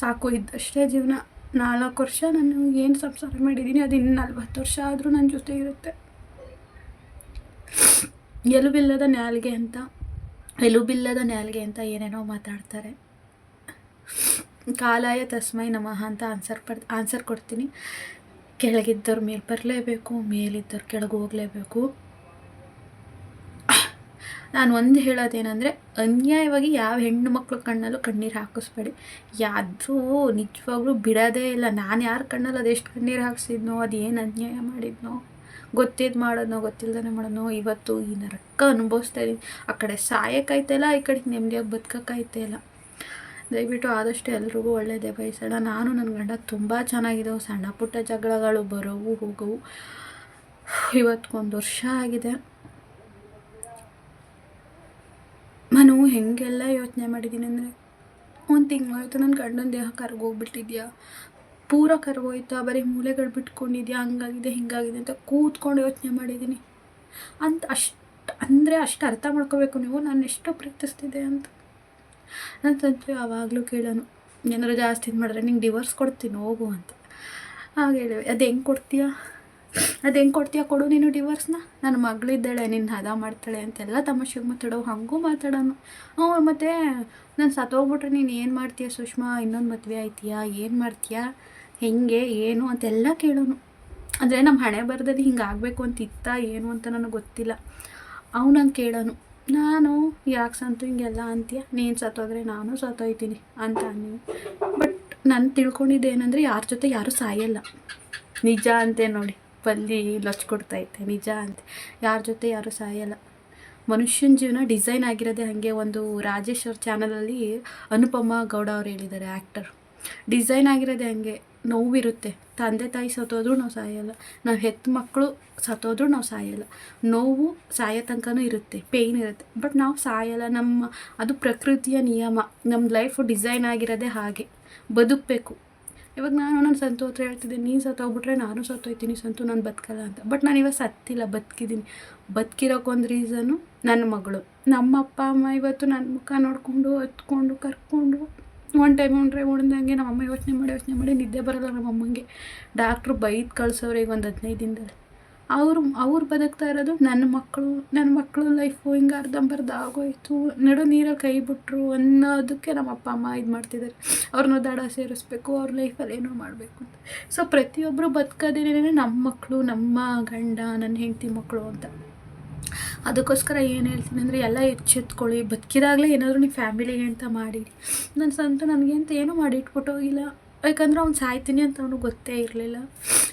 ಸಾಕು ಇದ್ದಷ್ಟೇ ಜೀವನ. ನಾಲ್ಕು ವರ್ಷ ನಾನು ಏನು ಸಂಸಾರ ಮಾಡಿದ್ದೀನಿ ಅದು ಇನ್ನು ನಲ್ವತ್ತು ವರ್ಷ ಆದರೂ ನನ್ನ ಜೊತೆ ಇರುತ್ತೆ. ಎಲುಬಿಲ್ಲದ ನ್ಯಾಲ್ಗೆ ಅಂತ, ಎಲುಬಿಲ್ಲದ ನ್ಯಾಲ್ಗೆ ಅಂತ ಏನೇನೋ ಮಾತಾಡ್ತಾರೆ. ಕಾಲಾಯ ತಸ್ಮೈ ನಮಃ ಅಂತ ಆನ್ಸರ್ ಪಡ್, ಆನ್ಸರ್ ಕೊಡ್ತೀನಿ. ಕೆಳಗಿದ್ದವ್ರು ಮೇಲೆ ಬರಲೇಬೇಕು, ಮೇಲಿದ್ದವ್ರು ಕೆಳಗೆ ಹೋಗಲೇಬೇಕು. ನಾನು ಒಂದು ಹೇಳೋದೇನೆಂದರೆ, ಅನ್ಯಾಯವಾಗಿ ಯಾವ ಹೆಣ್ಣು ಮಕ್ಕಳು ಕಣ್ಣಲ್ಲೂ ಕಣ್ಣೀರು ಹಾಕಿಸ್ಬೇಡಿ. ಯಾವುದೂ ನಿಜವಾಗ್ಲೂ ಬಿಡೋದೇ ಇಲ್ಲ. ನಾನು ಯಾರ ಕಣ್ಣಲ್ಲಿ ಅದೆಷ್ಟು ಕಣ್ಣೀರು ಹಾಕ್ಸಿದ್ನೋ ಅದು ಏನು ಅನ್ಯಾಯ ಮಾಡಿದ್ನೋ ಗೊತ್ತಿದ್ದು ಮಾಡೋದ್ನೋ ಗೊತ್ತಿಲ್ಲದೇ ಮಾಡೋನೋ ಇವತ್ತು ಈ ನರಕ ಅನುಭವಿಸ್ತಾ ಇದ್ದೀನಿ ಆ ಕಡೆ ಸಾಯಕ್ಕಾಯ್ತಲ್ಲ ಈ ಕಡೆ ನೆಮ್ಮದಿಯಾಗಿ ಬದುಕೋಕ್ಕಾಯ್ತಾ ಇಲ್ಲ. ದಯವಿಟ್ಟು ಆದಷ್ಟು ಎಲ್ರಿಗೂ ಒಳ್ಳೆಯದೇ ಬಯಸೋಣ. ನಾನು ನನ್ನ ಗಂಡ ತುಂಬ ಚೆನ್ನಾಗಿದ್ದೆವು. ಸಣ್ಣ ಪುಟ್ಟ ಜಗಳಗಳು ಬರೋವು, ಹೋಗೋವು. ಒಂದು ವರ್ಷ ಆಗಿದೆ. ನಾನು ಹೆಂಗೆಲ್ಲ ಯೋಚನೆ ಮಾಡಿದ್ದೀನಿ ಅಂದರೆ, ಒಂದು ತಿಂಗಳಾಯ್ತು ನನ್ನ ಗಂಡನ ದೇಹ ಕರ್ಗೋಗ್ಬಿಟ್ಟಿದ್ಯಾ? ಪೂರ ಕರ್ಗೋಯ್ತಾ? ಬರೀ ಮೂಲೆಗಳು ಬಿಟ್ಕೊಂಡಿದ್ಯಾ? ಹಂಗಾಗಿದೆ, ಹಿಂಗಾಗಿದೆ ಅಂತ ಕೂತ್ಕೊಂಡು ಯೋಚನೆ ಮಾಡಿದ್ದೀನಿ ಅಂತ ಅಷ್ಟು, ಅಂದರೆ ಅಷ್ಟು ಅರ್ಥ ಮಾಡ್ಕೋಬೇಕು ನೀವು, ನಾನು ಎಷ್ಟು ಪ್ರೀತಿಸ್ತಿದ್ದೆ ಅಂತ. ನನ್ನ ತಂತು ಯಾವಾಗಲೂ ಕೇಳೋನು ಏನಾರು ಜಾಸ್ತಿ ಇದು ಮಾಡಿದ್ರೆ ನಿಂಗೆ ಡಿವೋರ್ಸ್ ಕೊಡ್ತೀನಿ, ಹೋಗು ಅಂತ. ಹಾಗೆ ಹೇಳಿ ಅದು ಹೆಂಗೆ ಕೊಡ್ತೀಯಾ? ಅದು ಹೆಂಗೆ ಕೊಡ್ತೀಯ ಕೊಡು ನೀನು ಡಿವೋರ್ಸ್ನ ನನ್ನ ಮಗಳಿದ್ದಾಳೆ ನಿನ್ನ ಹದ ಮಾಡ್ತಾಳೆ ಅಂತೆಲ್ಲ ತಮಾಷೆಗೆ ಮಾತಾಡೋ, ಹಂಗೂ ಮಾತಾಡೋನು. ಹ್ಞೂ, ಮತ್ತು ನಾನು ಸತ್ತೋಗ್ಬಿಟ್ರೆ ನೀನು ಏನು ಮಾಡ್ತೀಯ ಸುಷ್ಮಾ? ಇನ್ನೊಂದು ಮದುವೆ ಆಯ್ತೀಯಾ? ಏನು ಮಾಡ್ತೀಯಾ? ಹೆಂಗೆ? ಏನು? ಅಂತೆಲ್ಲ ಕೇಳೋನು. ಅಂದರೆ ನಮ್ಮ ಹಣೆ ಬರದಲ್ಲಿ ಹಿಂಗೆ ಆಗಬೇಕು ಅಂತ ಇತ್ತ ಏನು ಅಂತ ನನಗೆ ಗೊತ್ತಿಲ್ಲ. ಅವನಂಗೆ ಕೇಳೋನು. ನಾನು, ಯಾಕೆ ಸಂತು ಹಿಂಗೆಲ್ಲ ಅಂತೀಯ? ನೀನು ಸತ್ತೋದ್ರೆ ನಾನು ಸತ್ತೋಯ್ತೀನಿ ಅಂತ ಅನ್ನಿ ಬಟ್ ನಾನು ತಿಳ್ಕೊಂಡಿದ್ದೇನೆಂದರೆ ಯಾರ ಜೊತೆ ಯಾರೂ ಸಾಯಲ್ಲ. ನಿಜ ಅಂತೆ ನೋಡಿ. ಬಲ್ಲಿ ಲೊಚ್ಕೊಡ್ತೈತೆ, ನಿಜ ಅಂತ. ಯಾರ ಜೊತೆ ಯಾರೂ ಸಾಯಲ್ಲ. ಮನುಷ್ಯನ ಜೀವನ ಡಿಸೈನ್ ಆಗಿರೋದೆ ಹಾಗೆ ಒಂದು ರಾಜೇಶ್ ಅವ್ರ ಚಾನಲಲ್ಲಿ ಅನುಪಮ ಗೌಡ ಅವ್ರು ಹೇಳಿದ್ದಾರೆ ಆ್ಯಕ್ಟರ್ ಡಿಸೈನ್ ಆಗಿರೋದೆ ಹಾಗೆ ನೋವಿರುತ್ತೆ. ತಂದೆ ತಾಯಿ ಸತ್ತೋದ್ರೂ ನಾವು ಸಾಯಲ್ಲ. ನಾವು ಹೆತ್ತ ಮಕ್ಕಳು ಸತ್ತೋದ್ರೂ ನಾವು ಸಾಯಲ್ಲ. ನೋವು ಸಾಯೋ ತನಕನೂ ಇರುತ್ತೆ ಪೇಯ್ನ್ ಇರುತ್ತೆ. ಬಟ್ ನಾವು ಸಾಯಲ್ಲ. ನಮ್ಮ, ಅದು ಪ್ರಕೃತಿಯ ನಿಯಮ. ನಮ್ಮ ಲೈಫು ಡಿಸೈನ್ ಆಗಿರೋದೇ ಹಾಗೆ. ಬದುಕಬೇಕು. ಇವಾಗ ನಾನು ನನ್ನ ಸಂತು ಹತ್ರ ಹೇಳ್ತಿದ್ದೆ ನೀನು ಸತ್ತೋಗ್ಬಿಟ್ರೆ ನಾನು ಸತ್ತೋಯ್ತೀನಿ ಸಂತು, ನಾನು ಬದುಕಲ್ಲ ಅಂತ. ಬಟ್ ನಾನು ಇವಾಗ ಸತ್ತಿಲ್ಲ ಬದುಕಿದ್ದೀನಿ ಬದುಕಿರೋಕ್ಕೊಂದು ರೀಸನು ನನ್ನ ಮಗಳು. ನಮ್ಮ ಅಪ್ಪ ಅಮ್ಮ ಇವತ್ತು ನನ್ನ ಮುಖ ನೋಡಿಕೊಂಡು, ಹತ್ಕೊಂಡು, ಕರ್ಕೊಂಡು ಒನ್ ಟೈಮ್ ಉಂಡ್ರೆ ನಮ್ಮ ಅಮ್ಮ ಯೋಚನೆ ಮಾಡಿ ಯೋಚನೆ ಮಾಡಿ ನಿದ್ದೆ ಬರೋಲ್ಲ ನಮ್ಮ ಅಮ್ಮಂಗೆ ಡಾಕ್ಟ್ರು ಬೈದು ಕಳ್ಸೋರು ಈಗ ಒಂದು ಹದಿನೈದು ದಿನದಲ್ಲಿ. ಅವರು, ಅವ್ರು ಬದುಕ್ತಾ ಇರೋದು ನನ್ನ ಮಕ್ಕಳು ನನ್ನ ಮಕ್ಕಳು ಲೈಫು ಹಿಂಗೆ ಅರ್ಧಂಬರ್ಧ ಆಗೋಯ್ತು. ನಡು ನೀರಲ್ಲಿ ಕೈ ಬಿಟ್ರು ಅನ್ನೋದಕ್ಕೆ ನಮ್ಮ ಅಪ್ಪ, ಅಮ್ಮ ಇದು ಮಾಡ್ತಿದ್ದಾರೆ ಅವ್ರನ್ನ ದಡ ಸೇರಿಸ್ಬೇಕು, ಅವ್ರ ಲೈಫಲ್ಲಿ ಏನೋ ಮಾಡಬೇಕು ಅಂತ. ಸೊ ಪ್ರತಿಯೊಬ್ಬರು ಬದುಕೋದೇನೇ ನಮ್ಮ ಮಕ್ಕಳು, ನಮ್ಮ ಗಂಡ, ನನ್ನ ಹೆಂಡತಿ ಮಕ್ಕಳು ಅಂತ. ಅದಕ್ಕೋಸ್ಕರ ಏನು ಹೇಳ್ತೀನಿ ಅಂದರೆ ಎಲ್ಲ ಎಚ್ಚೆತ್ಕೊಳ್ಳಿ. ಬದುಕಿದಾಗಲೇ ಏನಾದರೂ ನೀವು ಫ್ಯಾಮಿಲಿಗೆ ಅಂತ ಮಾಡಿ. ನನ್ನ ಸ್ವಂತ ನನಗೆ ಅಂತ ಏನೂ ಮಾಡಿ ಇಟ್ಬಿಟ್ಟು ಹೋಗಿಲ್ಲ. ಯಾಕಂದ್ರೆ ಅವ್ನು ಸಾಯ್ತೀನಿ ಅಂತ ಅವನಿಗೆ ಗೊತ್ತೇ ಇರಲಿಲ್ಲ.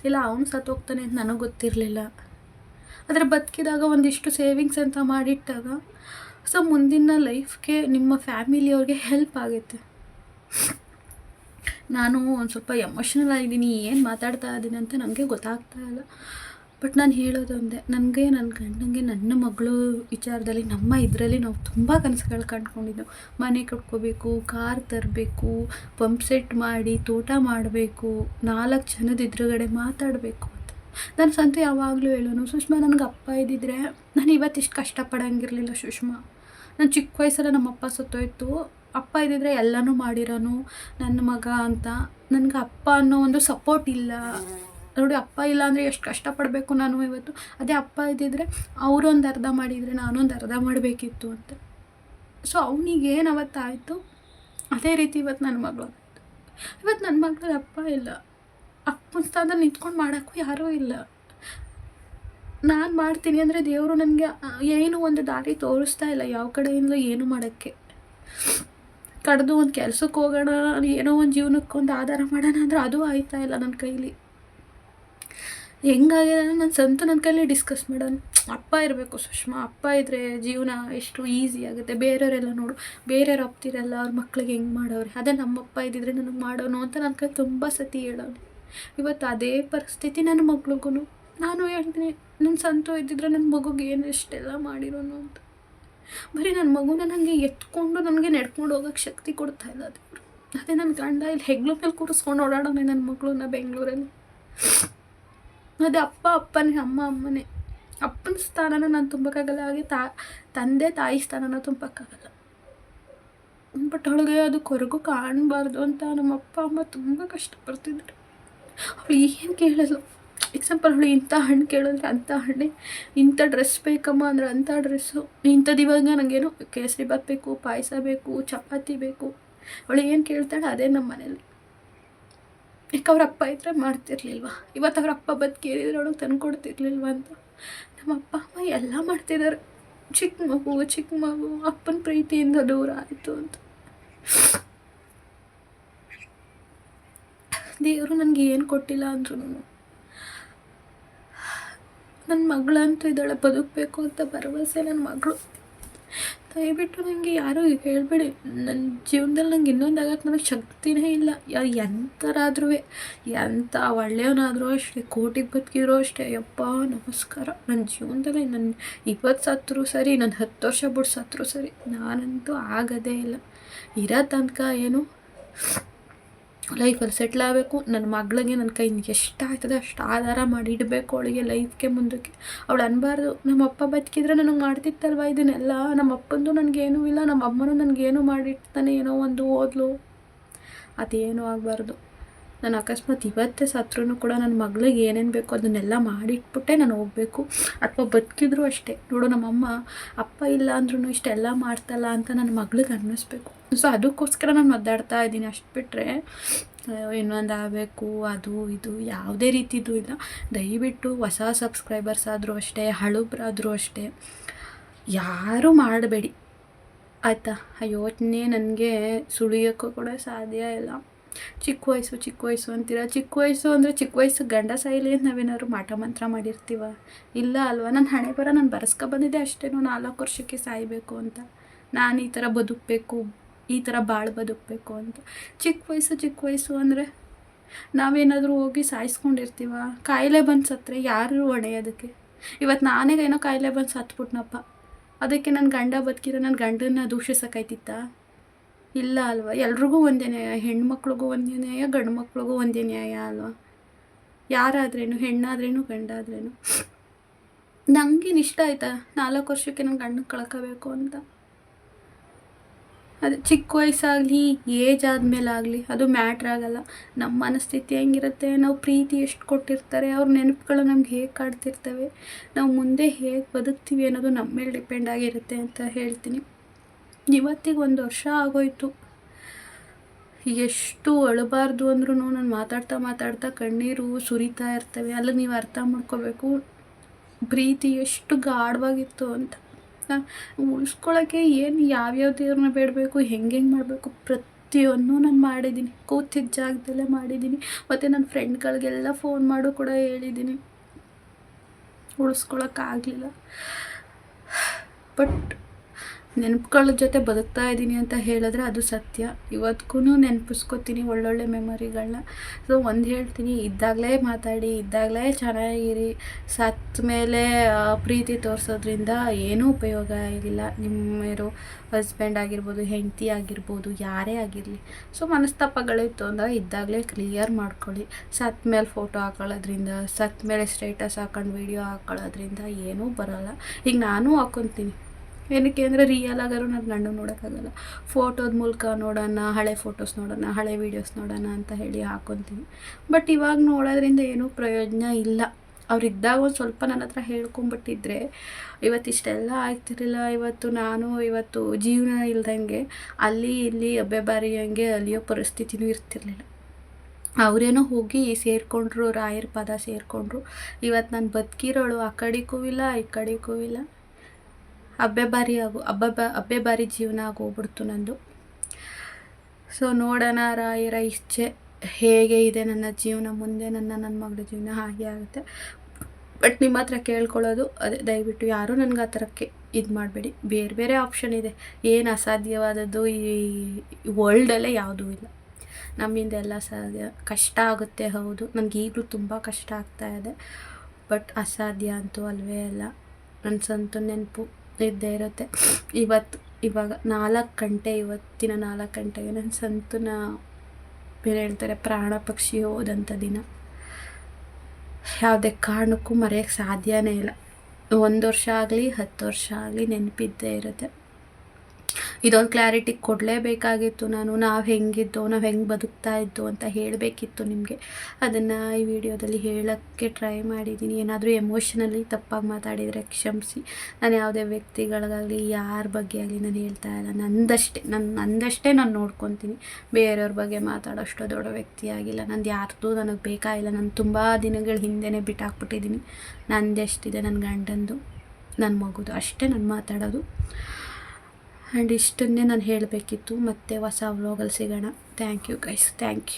ಇಲ್ಲ, ಅವ್ನು ಸತ್ತೋಗ್ತಾನೆ ಅಂತ ನನಗೆ ಗೊತ್ತಿರಲಿಲ್ಲ. ಆದರೆ ಬದುಕಿದಾಗ ಒಂದಿಷ್ಟು ಸೇವಿಂಗ್ಸ್ ಅಂತ ಮಾಡಿಟ್ಟಾಗ ಸೊ ಮುಂದಿನ ಲೈಫ್ಗೆ ನಿಮ್ಮ ಫ್ಯಾಮಿಲಿಯವ್ರಿಗೆ ಹೆಲ್ಪ್ ಆಗುತ್ತೆ ನಾನು ಒಂದು ಸ್ವಲ್ಪ ಎಮೋಷ್ನಲ್ ಆಗಿದ್ದೀನಿ, ಏನು ಮಾತಾಡ್ತಾ ಇದ್ದೀನಿ ಅಂತ ನನಗೆ ಗೊತ್ತಾಗ್ತಾ ಇಲ್ಲ. ಬಟ್ ನಾನು ಹೇಳೋದೊಂದೇ ನನಗೆ ನನ್ನ ಗಂಡನಿಗೆ ನನ್ನ ಮಗಳು ವಿಚಾರದಲ್ಲಿ ನಮ್ಮ ಇದರಲ್ಲಿ ನಾವು ತುಂಬ ಕನಸುಗಳು ಕಂಡ್ಕೊಂಡಿದ್ದೆವು ಮನೆ ಕಟ್ಕೋಬೇಕು, ಕಾರ್ ತರಬೇಕು, ಪಂಪ್ ಸೆಟ್ ಮಾಡಿ, ತೋಟ ಮಾಡಬೇಕು, ನಾಲ್ಕು ಜನದ ಎದುರುಗಡೆ ಮಾತಾಡಬೇಕು ಅಂತ. ನಾನು ಸಂತು ಯಾವಾಗಲೂ ಹೇಳೋನು, ಸುಷ್ಮಾ, ನನಗೆ ಅಪ್ಪ ಇದ್ದಿದ್ರೆ ನಾನು ಇವತ್ತಿಷ್ಟು ಕಷ್ಟಪಡೋಂಗಿರಲಿಲ್ಲ ಸುಷ್ಮಾ. ನಾನು ಚಿಕ್ಕ ವಯಸ್ಸಲ್ಲಿ ನಮ್ಮ ಅಪ್ಪ ಸತ್ತೋಯ್ತು. ಅಪ್ಪ ಇದ್ದಿದ್ರೆ ಎಲ್ಲನೂ ಮಾಡಿರೋನು ನನ್ನ ಮಗ ಅಂತ. ನನಗೆ ಅಪ್ಪ ಅನ್ನೋ ಒಂದು ಸಪೋರ್ಟ್ ಇಲ್ಲ. ನೋಡಿ, ಅಪ್ಪ ಇಲ್ಲ ಅಂದರೆ ಎಷ್ಟು ಕಷ್ಟಪಡಬೇಕು ನಾನು ಇವತ್ತು. ಅದೇ ಅಪ್ಪ ಇದ್ದಿದ್ರೆ ಅವರೊಂದು ಅರ್ಧ ಮಾಡಿದರೆ ನಾನೊಂದು ಅರ್ಧ ಮಾಡಬೇಕಿತ್ತು ಅಂತ. ಸೊ ಅವನಿಗೆ ಏನು ಅವತ್ತಾಯಿತು ಅದೇ ರೀತಿ ಇವತ್ತು ನನ್ನ ಮಗಳು ಇವತ್ತು ನನ್ನ ಮಗಳ ಅಪ್ಪ ಇಲ್ಲ. ಅಪ್ಪನ ಸ್ಥಾನದಲ್ಲಿ ನಿಂತ್ಕೊಂಡು ಮಾಡೋಕ್ಕೂ ಯಾರೂ ಇಲ್ಲ. ನಾನು ಮಾಡ್ತೀನಿ ಅಂದರೆ ದೇವರು ನನಗೆ ಏನು ಒಂದು ದಾರಿ ತೋರಿಸ್ತಾ ಇಲ್ಲ ಯಾವ ಕಡೆಯಿಂದ ಏನು ಮಾಡೋಕ್ಕೆ. ಕಡ್ದು ಒಂದು ಕೆಲ್ಸಕ್ಕೆ ಹೋಗೋಣ, ಏನೋ ಒಂದು ಜೀವನಕ್ಕೆ ಒಂದು ಆಧಾರ ಮಾಡೋಣ ಅಂದರೆ ಅದು ಆಯ್ತಾ ಇಲ್ಲ ನನ್ನ ಕೈಲಿ. ಹೆಂಗಾಗಿದೆ ಅಂದರೆ ನನ್ನ ಸ್ವಂತ ನನ್ನ ಕೈಲಿ ಡಿಸ್ಕಸ್ ಮಾಡೋಣ. ಅಪ್ಪ ಇರಬೇಕು ಸುಷ್ಮಾ, ಅಪ್ಪ ಇದ್ದರೆ ಜೀವನ ಎಷ್ಟು ಈಸಿ ಆಗುತ್ತೆ. ಬೇರೆಯವರೆಲ್ಲ ನೋಡು, ಬೇರೆಯವ್ರು ಅಪ್ತಿರಲ್ಲ ಅವ್ರ ಮಕ್ಳಿಗೆ ಹೆಂಗೆ ಮಾಡೋರು ಅದೇ ನಮ್ಮಪ್ಪ ಇದ್ದಿದ್ರೆ ನನಗೆ ಮಾಡೋನು ಅಂತ ನನ್ನ ಕೈ ತುಂಬ ಸತಿ ಹೇಳೋನು ಇವತ್ತು ಅದೇ ಪರಿಸ್ಥಿತಿ ನನ್ನ ಮಗ್ಳಿಗೂ ನಾನು ಹೇಳ್ತೀನಿ ನನ್ನ ಸಂತು ಇದ್ದಿದ್ರೆ ನನ್ನ ಮಗುಗೆ ಏನು ಎಷ್ಟೆಲ್ಲ ಮಾಡಿರೋನು ಅಂತ. ಬರೀ ನನ್ನ ಮಗುನ ನನಗೆ ಎತ್ಕೊಂಡು ನನಗೆ ನಡ್ಕೊಂಡು ಹೋಗೋಕ್ಕೆ ಶಕ್ತಿ ಕೊಡ್ತಾ ಇಲ್ಲ ಅದೇ ನನ್ನ ಗಂಡ ಇಲ್ಲಿ ಹೆಗ್ಲು ಮೇಲೆ ಕೂರಿಸ್ಕೊಂಡು ಓಡಾಡೋನೆ ನನ್ನ ಮಗಳನ್ನ ಬೆಂಗಳೂರಲ್ಲಿ. ಅದೇ ಅಪ್ಪ, ಅಪ್ಪನೇ, ಅಮ್ಮ, ಅಮ್ಮನೇ. ಅಪ್ಪನ ಸ್ಥಾನನ ನಾನು ತುಂಬಕ್ಕಾಗಲ್ಲ, ಹಾಗೆ ತಾ, ತಂದೆ, ತಾಯಿ ಸ್ಥಾನನ ತುಂಬಕ್ಕಾಗಲ್ಲ. ಬಟ್ ಅವಳಿಗೆ ಅದು ಕೊರಗು ಕಾಣಬಾರ್ದು ಅಂತ ನಮ್ಮ ಅಪ್ಪ, ಅಮ್ಮ ತುಂಬ ಕಷ್ಟಪಡ್ತಿದ್ರು ಅವಳು ಏನು ಕೇಳಲ್ಲ. ಎಕ್ಸಾಂಪಲ್ ಅವಳು ಇಂಥ ಹಣ್ಣು ಕೇಳಿದ್ರೆ ಅಂಥ ಹಣ್ಣೆ, ಇಂಥ ಡ್ರೆಸ್ ಬೇಕಮ್ಮ ಅಂದರೆ ಅಂಥ ಡ್ರೆಸ್ಸು ಇಂಥದ್ದು ಇವಾಗ ನನಗೇನು ಕೇಸರಿ ಬೇಕು, ಪಾಯಸ ಬೇಕು, ಚಪಾತಿ ಬೇಕು. ಅವಳು ಏನು ಕೇಳ್ತಾಳೆ ಅದೇ ನಮ್ಮ ಮನೇಲಿ. ಯಾಕೆ ಅವ್ರ ಅಪ್ಪ ಇದ್ದರೆ ಮಾಡ್ತಿರ್ಲಿಲ್ವ? ಇವತ್ತು ಅವ್ರ ಅಪ್ಪ ಬದ್ದು ಅವಳು ತಂದು ಕೊಡ್ತಿರ್ಲಿಲ್ವ ಅಂತ. ನಮ್ಮ ಅಪ್ಪ ಅಮ್ಮ ಎಲ್ಲ ಮಾಡ್ತಿದ್ದಾರೆ. ಚಿಕ್ಕ ಮಗು ಚಿಕ್ಕ ಮಗು, ಅಪ್ಪನ ಪ್ರೀತಿಯಿಂದ ದೂರ ಆಯಿತು ಅಂತ. ದೇವರು ನನಗೆ ಏನು ಕೊಟ್ಟಿಲ್ಲ ಅಂದ್ರೂ ನನ್ನ ಮಗಳಂತೂ ಇದ್ದಾಳೆ, ಬದುಕಬೇಕು ಅಂತ ಭರವಸೆ ನನ್ನ ಮಗಳು. ದಯವಿಟ್ಟು ನನಗೆ ಯಾರೂ ಹೇಳಬೇಡಿ. ನನ್ನ ಜೀವನದಲ್ಲಿ ನಂಗೆ ಇನ್ನೊಂದು ಆಗಕ್ಕೆ ನನಗೆ ಶಕ್ತಿನೇ ಇಲ್ಲ. ಯಾರು ಎಂಥರಾದ್ರೂ ಎಂಥ ಒಳ್ಳೆಯವನಾದರೂ ಅಷ್ಟೇ ಕೋಟಿಗೆ ಬದುಕಿದ್ರು ಅಷ್ಟೇ, ಯಪ್ಪ, ನಮಸ್ಕಾರ. ನನ್ನ ಜೀವನದಲ್ಲಿ ನನ್ನ ಇವತ್ತು ಸತ್ರು ಸರಿ ನನ್ನ ಹತ್ತು ವರ್ಷ ಬಿಟ್ಟು ಸತ್ರು ಸರಿ, ನಾನಂತೂ ಆಗೋದೇ ಇಲ್ಲ. ಇರೋ ತನಕ ಏನು ಲೈಫಲ್ಲಿ ಸೆಟ್ಲ್ ಆಗಬೇಕು. ನನ್ನ ಮಗಳಿಗೆ ನನ್ನ ಕೈಯಿಂದ ಎಷ್ಟು ಆಗ್ತದೆ ಅಷ್ಟು ಆಧಾರ ಮಾಡಿ ಇಡಬೇಕು ಅವಳಿಗೆ ಲೈಫ್ಗೆ ಮುಂದಕ್ಕೆ. ಅವಳು ಅನ್ಬಾರ್ದು ನಮ್ಮ ಅಪ್ಪ ಬದುಕಿದ್ರೆ ನನಗೆ ಮಾಡ್ತಿತ್ತಲ್ವ ಇದನ್ನೆಲ್ಲ? ನಮ್ಮ ಅಪ್ಪಂದು ನನಗೇನೂ ಇಲ್ಲ ನಮ್ಮ ಅಮ್ಮನೂ ನನಗೇನು ಮಾಡಿರ್ತಾನೆ ಏನೋ ಒಂದು ಓದ್ಲು. ಅದೇನೂ ಆಗಬಾರ್ದು. ನಾನು ಅಕಸ್ಮಾತ್ ಇವತ್ತೇ ಸತ್ರೂ ಕೂಡ ನನ್ನ ಮಗಳಿಗೆ ಏನೇನು ಬೇಕೋ ಅದನ್ನೆಲ್ಲ ಮಾಡಿಟ್ಬಿಟ್ಟೆ ನಾನು ಹೋಗಬೇಕು. ಅಥವಾ ಬದುಕಿದ್ರು ಅಷ್ಟೇ. ನೋಡು, ನಮ್ಮಮ್ಮ, ಅಪ್ಪ ಇಲ್ಲ ಅಂದ್ರೂ ಇಷ್ಟೆಲ್ಲ ಮಾಡ್ತಲ್ಲ ಅಂತ ನನ್ನ ಮಗಳಿಗೆ ಅನ್ನಿಸ್ಬೇಕು. ಸೊ ಅದಕ್ಕೋಸ್ಕರ ನಾನು ಒದ್ದಾಡ್ತಾ ಇದ್ದೀನಿ. ಅಷ್ಟು ಬಿಟ್ಟರೆ ಇನ್ನೊಂದು ಆಗಬೇಕು ಅದು ಇದು, ಯಾವುದೇ ರೀತಿದು ಇಲ್ಲ. ದಯವಿಟ್ಟು ಹೊಸ ಸಬ್ಸ್ಕ್ರೈಬರ್ಸ್ ಆದರೂ ಅಷ್ಟೇ, ಹಳುಬ್ರಾದರೂ ಅಷ್ಟೇ, ಯಾರೂ ಮಾಡಬೇಡಿ. ಆಯಿತಾ? ಆ ಯೋಚನೆ ನನಗೆ ಸುಳಿಯೋಕ್ಕೂ ಕೂಡ ಸಾಧ್ಯ ಇಲ್ಲ. ಚಿಕ್ಕ ವಯಸ್ಸು ಚಿಕ್ಕ ವಯಸ್ಸು ಅಂತೀರ? ಚಿಕ್ಕ ವಯಸ್ಸು ಅಂದರೆ ಚಿಕ್ಕ ವಯಸ್ಸು ಗಂಡ ಸಾಯಿಲಿ ಅಂತ ನಾವೇನಾದ್ರು ಮಾಟ ಮಂತ್ರ ಮಾಡಿರ್ತೀವ? ಇಲ್ಲ ಅಲ್ವಾ? ನನ್ನ ಹಣೆ ಬರ ನಾನು ಬರೆಸ್ಕೊ ಬಂದಿದ್ದೆ ಅಷ್ಟೇನು ನಾಲ್ಕು ವರ್ಷಕ್ಕೆ ಸಾಯಬೇಕು ಅಂತ. ನಾನು ಈ ಥರ ಬದುಕಬೇಕು, ಈ ಥರ ಬಾಳು ಬದುಕಬೇಕು ಅಂತ. ಚಿಕ್ಕ ವಯಸ್ಸು ಚಿಕ್ಕ ವಯಸ್ಸು ಅಂದರೆ ನಾವೇನಾದರೂ ಹೋಗಿ ಸಾಯಿಸ್ಕೊಂಡಿರ್ತೀವ? ಕಾಯಿಲೆ ಬಂದು ಸತ್ತರೆ ಯಾರು ಹೊಣೆ ಅದಕ್ಕೆ? ಇವತ್ತು ನಾನೇ ಏನೋ ಕಾಯಿಲೆ ಬಂದು ಸತ್ಬಿಟ್ನಪ್ಪ. ಅದಕ್ಕೆ ನನ್ನ ಗಂಡ ಬದುಕಿರೋ ನನ್ನ ಗಂಡನ್ನ ದೂಷಿಸೋಕ್ಕಾಯ್ತಿತ್ತ ಇಲ್ಲ ಅಲ್ವಾ? ಎಲ್ರಿಗೂ ಒಂದೇ ನ್ಯಾಯ, ಹೆಣ್ಮಕ್ಳಿಗೂ ಒಂದೇ ನ್ಯಾಯ ಗಂಡು ಮಕ್ಳಿಗೂ ಒಂದೇ ನ್ಯಾಯ ಅಲ್ವಾ? ಯಾರಾದ್ರೇನು, ಹೆಣ್ಣಾದ್ರೇನು, ಗಂಡಾದ್ರೇನು? ನಂಗೇನು ಇಷ್ಟ ಆಯ್ತಾ? ನಾಲ್ಕು ವರ್ಷಕ್ಕೆ ನಂಗೆ ಗಂಡ ಕಳ್ಕೋಬೇಕು ಅಂತ. ಅದು ಚಿಕ್ಕ ವಯಸ್ಸಾಗಲಿ, ಏಜ್ ಆದಮೇಲಾಗಲಿ, ಅದು ಮ್ಯಾಟ್ರ್ ಆಗಲ್ಲ. ನಮ್ಮ ಮನಸ್ಥಿತಿ ಹೆಂಗಿರುತ್ತೆ? ನಾವು ಪ್ರೀತಿ ಎಷ್ಟು ಕೊಟ್ಟಿರ್ತಾರೆ? ಅವ್ರ ನೆನಪುಗಳು ನಮ್ಗೆ ಹೇಗೆ ಕಾಡ್ತಿರ್ತವೆ? ನಾವು ಮುಂದೆ ಹೇಗೆ ಬದುಕ್ತೀವಿ ಅನ್ನೋದು ನಮ್ಮ ಮೇಲೆ ಡಿಪೆಂಡ್ ಆಗಿರುತ್ತೆ ಅಂತ ಹೇಳ್ತೀನಿ. ಇವತ್ತಿಗೆ ಒಂದು ವರ್ಷ ಆಗೋಯ್ತು. ಎಷ್ಟು ಅಳಬಾರ್ದು ಅಂದ್ರೂ ನಾನು ಮಾತಾಡ್ತಾ ಮಾತಾಡ್ತಾ ಕಣ್ಣೀರು ಸುರಿತಾ ಇರ್ತವೆ. ಅಲ್ಲ ನೀವು ಅರ್ಥ ಮಾಡ್ಕೋಬೇಕು. ಪ್ರೀತಿ ಎಷ್ಟು ಗಾಢವಾಗಿತ್ತು ಅಂತ. ಉಳಿಸ್ಕೊಳ್ಳೋಕ್ಕೆ ಏನು ಯಾವ್ಯಾವ ದೇವ್ರನ್ನ ಬೇಡಬೇಕು, ಹೆಂಗೆ ಹೆಂಗೆ ಮಾಡಬೇಕು ಪ್ರತಿಯೊಂದು ನಾನು ಮಾಡಿದ್ದೀನಿ ಕೂತಿದ್ದ ಜಾಗದಲ್ಲೇ ಮಾಡಿದ್ದೀನಿ ಮತ್ತು ನನ್ನ ಫ್ರೆಂಡ್ಗಳಿಗೆಲ್ಲ ಫೋನ್ ಮಾಡು ಕೂಡ ಹೇಳಿದ್ದೀನಿ ಉಳಿಸ್ಕೊಳಕ್ಕಾಗಲಿಲ್ಲ ಬಟ್ ನೆನಪುಗಳ ಜೊತೆ ಬದುಕ್ತಾ ಇದ್ದೀನಿ ಅಂತ ಹೇಳಿದ್ರೆ ಅದು ಸತ್ಯ. ಇವತ್ತಿಗೂ ನೆನಪಿಸ್ಕೊತೀನಿ ಒಳ್ಳೊಳ್ಳೆ ಮೆಮೊರಿಗಳನ್ನ ಸೊ ಒಂದು ಹೇಳ್ತೀನಿ, ಇದ್ದಾಗಲೇ ಮಾತಾಡಿ, ಇದ್ದಾಗಲೇ ಚೆನ್ನಾಗಿರಿ. ಸತ್ತ ಮೇಲೆ ಪ್ರೀತಿ ತೋರಿಸೋದ್ರಿಂದ ಏನೂ ಉಪಯೋಗ ಆಗಿಲ್ಲ. ನಿಮ್ಮ ಹಸ್ಬೆಂಡ್ ಆಗಿರ್ಬೋದು, ಹೆಂಡತಿ ಆಗಿರ್ಬೋದು, ಯಾರೇ ಆಗಿರಲಿ. ಸೊ ಮನಸ್ತಾಪಗಳಿತ್ತು ಅಂದ್ರೆ ಇದ್ದಾಗಲೇ ಕ್ಲಿಯರ್ ಮಾಡ್ಕೊಳ್ಳಿ. ಸತ್ತ ಮೇಲೆ ಫೋಟೋ ಹಾಕೊಳ್ಳೋದ್ರಿಂದ ಸತ್ತ ಮೇಲೆ ಸ್ಟೇಟಸ್ ಹಾಕೊಂಡು ವಿಡಿಯೋ ಹಾಕೊಳ್ಳೋದ್ರಿಂದ ಏನೂ ಬರೋಲ್ಲ. ಈಗ ನಾನು ಹಾಕ್ಕೊತೀನಿ ಏನಕ್ಕೆ ಅಂದರೆ ರಿಯಲ್ ಆಗಾರು ನನ್ನ ಗಂಡು ನೋಡೋಕ್ಕಾಗಲ್ಲ. ಫೋಟೋದ ಮೂಲಕ ನೋಡೋಣ, ಹಳೆ ಫೋಟೋಸ್ ನೋಡೋಣ, ಹಳೆ ವೀಡಿಯೋಸ್ ನೋಡೋಣ ಅಂತ ಹೇಳಿ ಹಾಕೊತೀನಿ ಬಟ್ ಇವಾಗ ನೋಡೋದ್ರಿಂದ ಏನೂ ಪ್ರಯೋಜನ ಇಲ್ಲ. ಅವರಿದ್ದಾಗ ಒಂದು ಸ್ವಲ್ಪ ನನ್ನ ಹತ್ರ ಹೇಳ್ಕೊಂಬಿಟ್ಟಿದ್ರೆ ಇವತ್ತು ಇಷ್ಟೆಲ್ಲ ಆಗ್ತಿರಲಿಲ್ಲ, ಇವತ್ತು ನಾನು, ಇವತ್ತು ಜೀವನ ಇಲ್ದಂಗೆ ಅಲ್ಲಿ ಇಲ್ಲಿ ಅಬ್ಬೆ ಬಾರಿಯಂಗೆ ಅಲಿಯೋ ಪರಿಸ್ಥಿತಿನೂ ಇರ್ತಿರ್ಲಿಲ್ಲ. ಅವರೇನೋ ಹೋಗಿ ಸೇರಿಕೊಂಡ್ರು, ರಾಯರ ಪದ ಸೇರಿಕೊಂಡ್ರು. ಇವತ್ತು ನಾನು ಬದುಕಿರೋಳು, ಆ ಕಡೆಗೂ ಇಲ್ಲ, ಈ ಕಡೆಗೂ ಇಲ್ಲ. ಅಬ್ಬೆ ಬಾರಿ ಆಗು ಹಬ್ಬ ಬ ಅಬ್ಬೆ ಬಾರಿ ಜೀವನ ಆಗೋಗ್ಬಿಡ್ತು ನಂದು. ಸೊ ನೋಡೋಣ ರಾಯರ ಇಚ್ಛೆ ಹೇಗೆ ಇದೆ ನನ್ನ ಜೀವನ ಮುಂದೆ, ನನ್ನ ನನ್ನ ಮಗಳ ಜೀವನ ಹಾಗೆ ಆಗುತ್ತೆ. ಬಟ್ ನಿಮ್ಮ ಹತ್ರ ಕೇಳ್ಕೊಳ್ಳೋದು ಅದೇ, ದಯವಿಟ್ಟು ಯಾರೂ ನನಗೆ ಆ ಥರಕ್ಕೆ ಇದು ಮಾಡಬೇಡಿ. ಬೇರೆ ಬೇರೆ ಆಪ್ಷನ್ ಇದೆ. ಏನು ಅಸಾಧ್ಯವಾದದ್ದು ಈ ವರ್ಲ್ಡಲ್ಲೇ ಯಾವುದೂ ಇಲ್ಲ. ನಮ್ಮಿಂದ ಎಲ್ಲ ಸಾಧ್ಯ, ಕಷ್ಟ ಆಗುತ್ತೆ ಹೌದು. ನನಗೆ ಈಗಲೂ ತುಂಬ ಕಷ್ಟ ಆಗ್ತಾ ಇದೆ. ಬಟ್ ಅಸಾಧ್ಯ ಅಂತೂ ಅಲ್ವೇ ಅಲ್ಲ. ನನ್ನ ಸ್ವಂತ ನೆನಪು. ಇದ್ದೇ ಇರುತ್ತೆ. ಇವತ್ತು, ಇವಾಗ ನಾಲ್ಕು ಗಂಟೆ, ಇವತ್ತಿನ ನಾಲ್ಕು ಗಂಟೆಗೆ ನನ್ನ ಸಂತನ ಬೇರೆ ಹೇಳ್ತಾರೆ, ಪ್ರಾಣ ಪಕ್ಷಿ ಹೋದಂಥ ದಿನ. ಯಾವುದೇ ಕಾರಣಕ್ಕೂ ಮರೆಯೋಕ್ಕೆ ಸಾಧ್ಯವೇ ಇಲ್ಲ. ಒಂದು ವರ್ಷ ಆಗಲಿ, ಹತ್ತು ವರ್ಷ ಆಗಲಿ ನೆನಪಿದ್ದೇ ಇರುತ್ತೆ. ಇದೊಂದು ಕ್ಲಾರಿಟಿ ಕೊಡಲೇಬೇಕಾಗಿತ್ತು ನಾನು. ನಾವು ಹೆಂಗಿದ್ದು, ನಾವು ಹೆಂಗೆ ಬದುಕ್ತಾ ಇದ್ದು ಅಂತ ಹೇಳಬೇಕಿತ್ತು ನಿಮಗೆ. ಅದನ್ನು ಈ ವಿಡಿಯೋದಲ್ಲಿ ಹೇಳೋಕ್ಕೆ ಟ್ರೈ ಮಾಡಿದ್ದೀನಿ ಏನಾದರೂ ಎಮೋಷನಲಿ ತಪ್ಪಾಗಿ ಮಾತಾಡಿದರೆ ಕ್ಷಮಿಸಿ. ನಾನು ಯಾವುದೇ ವ್ಯಕ್ತಿಗಳಿಗಾಗಲಿ, ಯಾರ ಬಗ್ಗೆ ಆಗಲಿ ನಾನು ಹೇಳ್ತಾ ಇಲ್ಲ. ನಂದಷ್ಟೇ ನನ್ನ ನಂದಷ್ಟೇ ನಾನು ನೋಡ್ಕೊತೀನಿ. ಬೇರೆಯವ್ರ ಬಗ್ಗೆ ಮಾತಾಡೋಷ್ಟು ದೊಡ್ಡ ವ್ಯಕ್ತಿ ಆಗಿಲ್ಲ. ನಂದು ಯಾರ್ದು ನನಗೆ ಬೇಕಾಗಿಲ್ಲ ನಾನು ತುಂಬ ದಿನಗಳ ಹಿಂದೆನೇ ಬಿಟ್ಟಾಕ್ಬಿಟ್ಟಿದ್ದೀನಿ ನಂದೆಷ್ಟಿದೆ ನನ್ನ ಗಂಡಂದು ನನ್ನ ಮಗುದು. ಅಷ್ಟೇ ನಾನು ಮಾತಾಡೋದು. ಆ್ಯಂಡ್ ಇಷ್ಟನ್ನೇ ನಾನು ಹೇಳಬೇಕಿತ್ತು. ಮತ್ತೆ ಹೊಸ ವ್ಲಾಗಲ್ಲಿ ಸಿಗೋಣ. Thank you guys thank you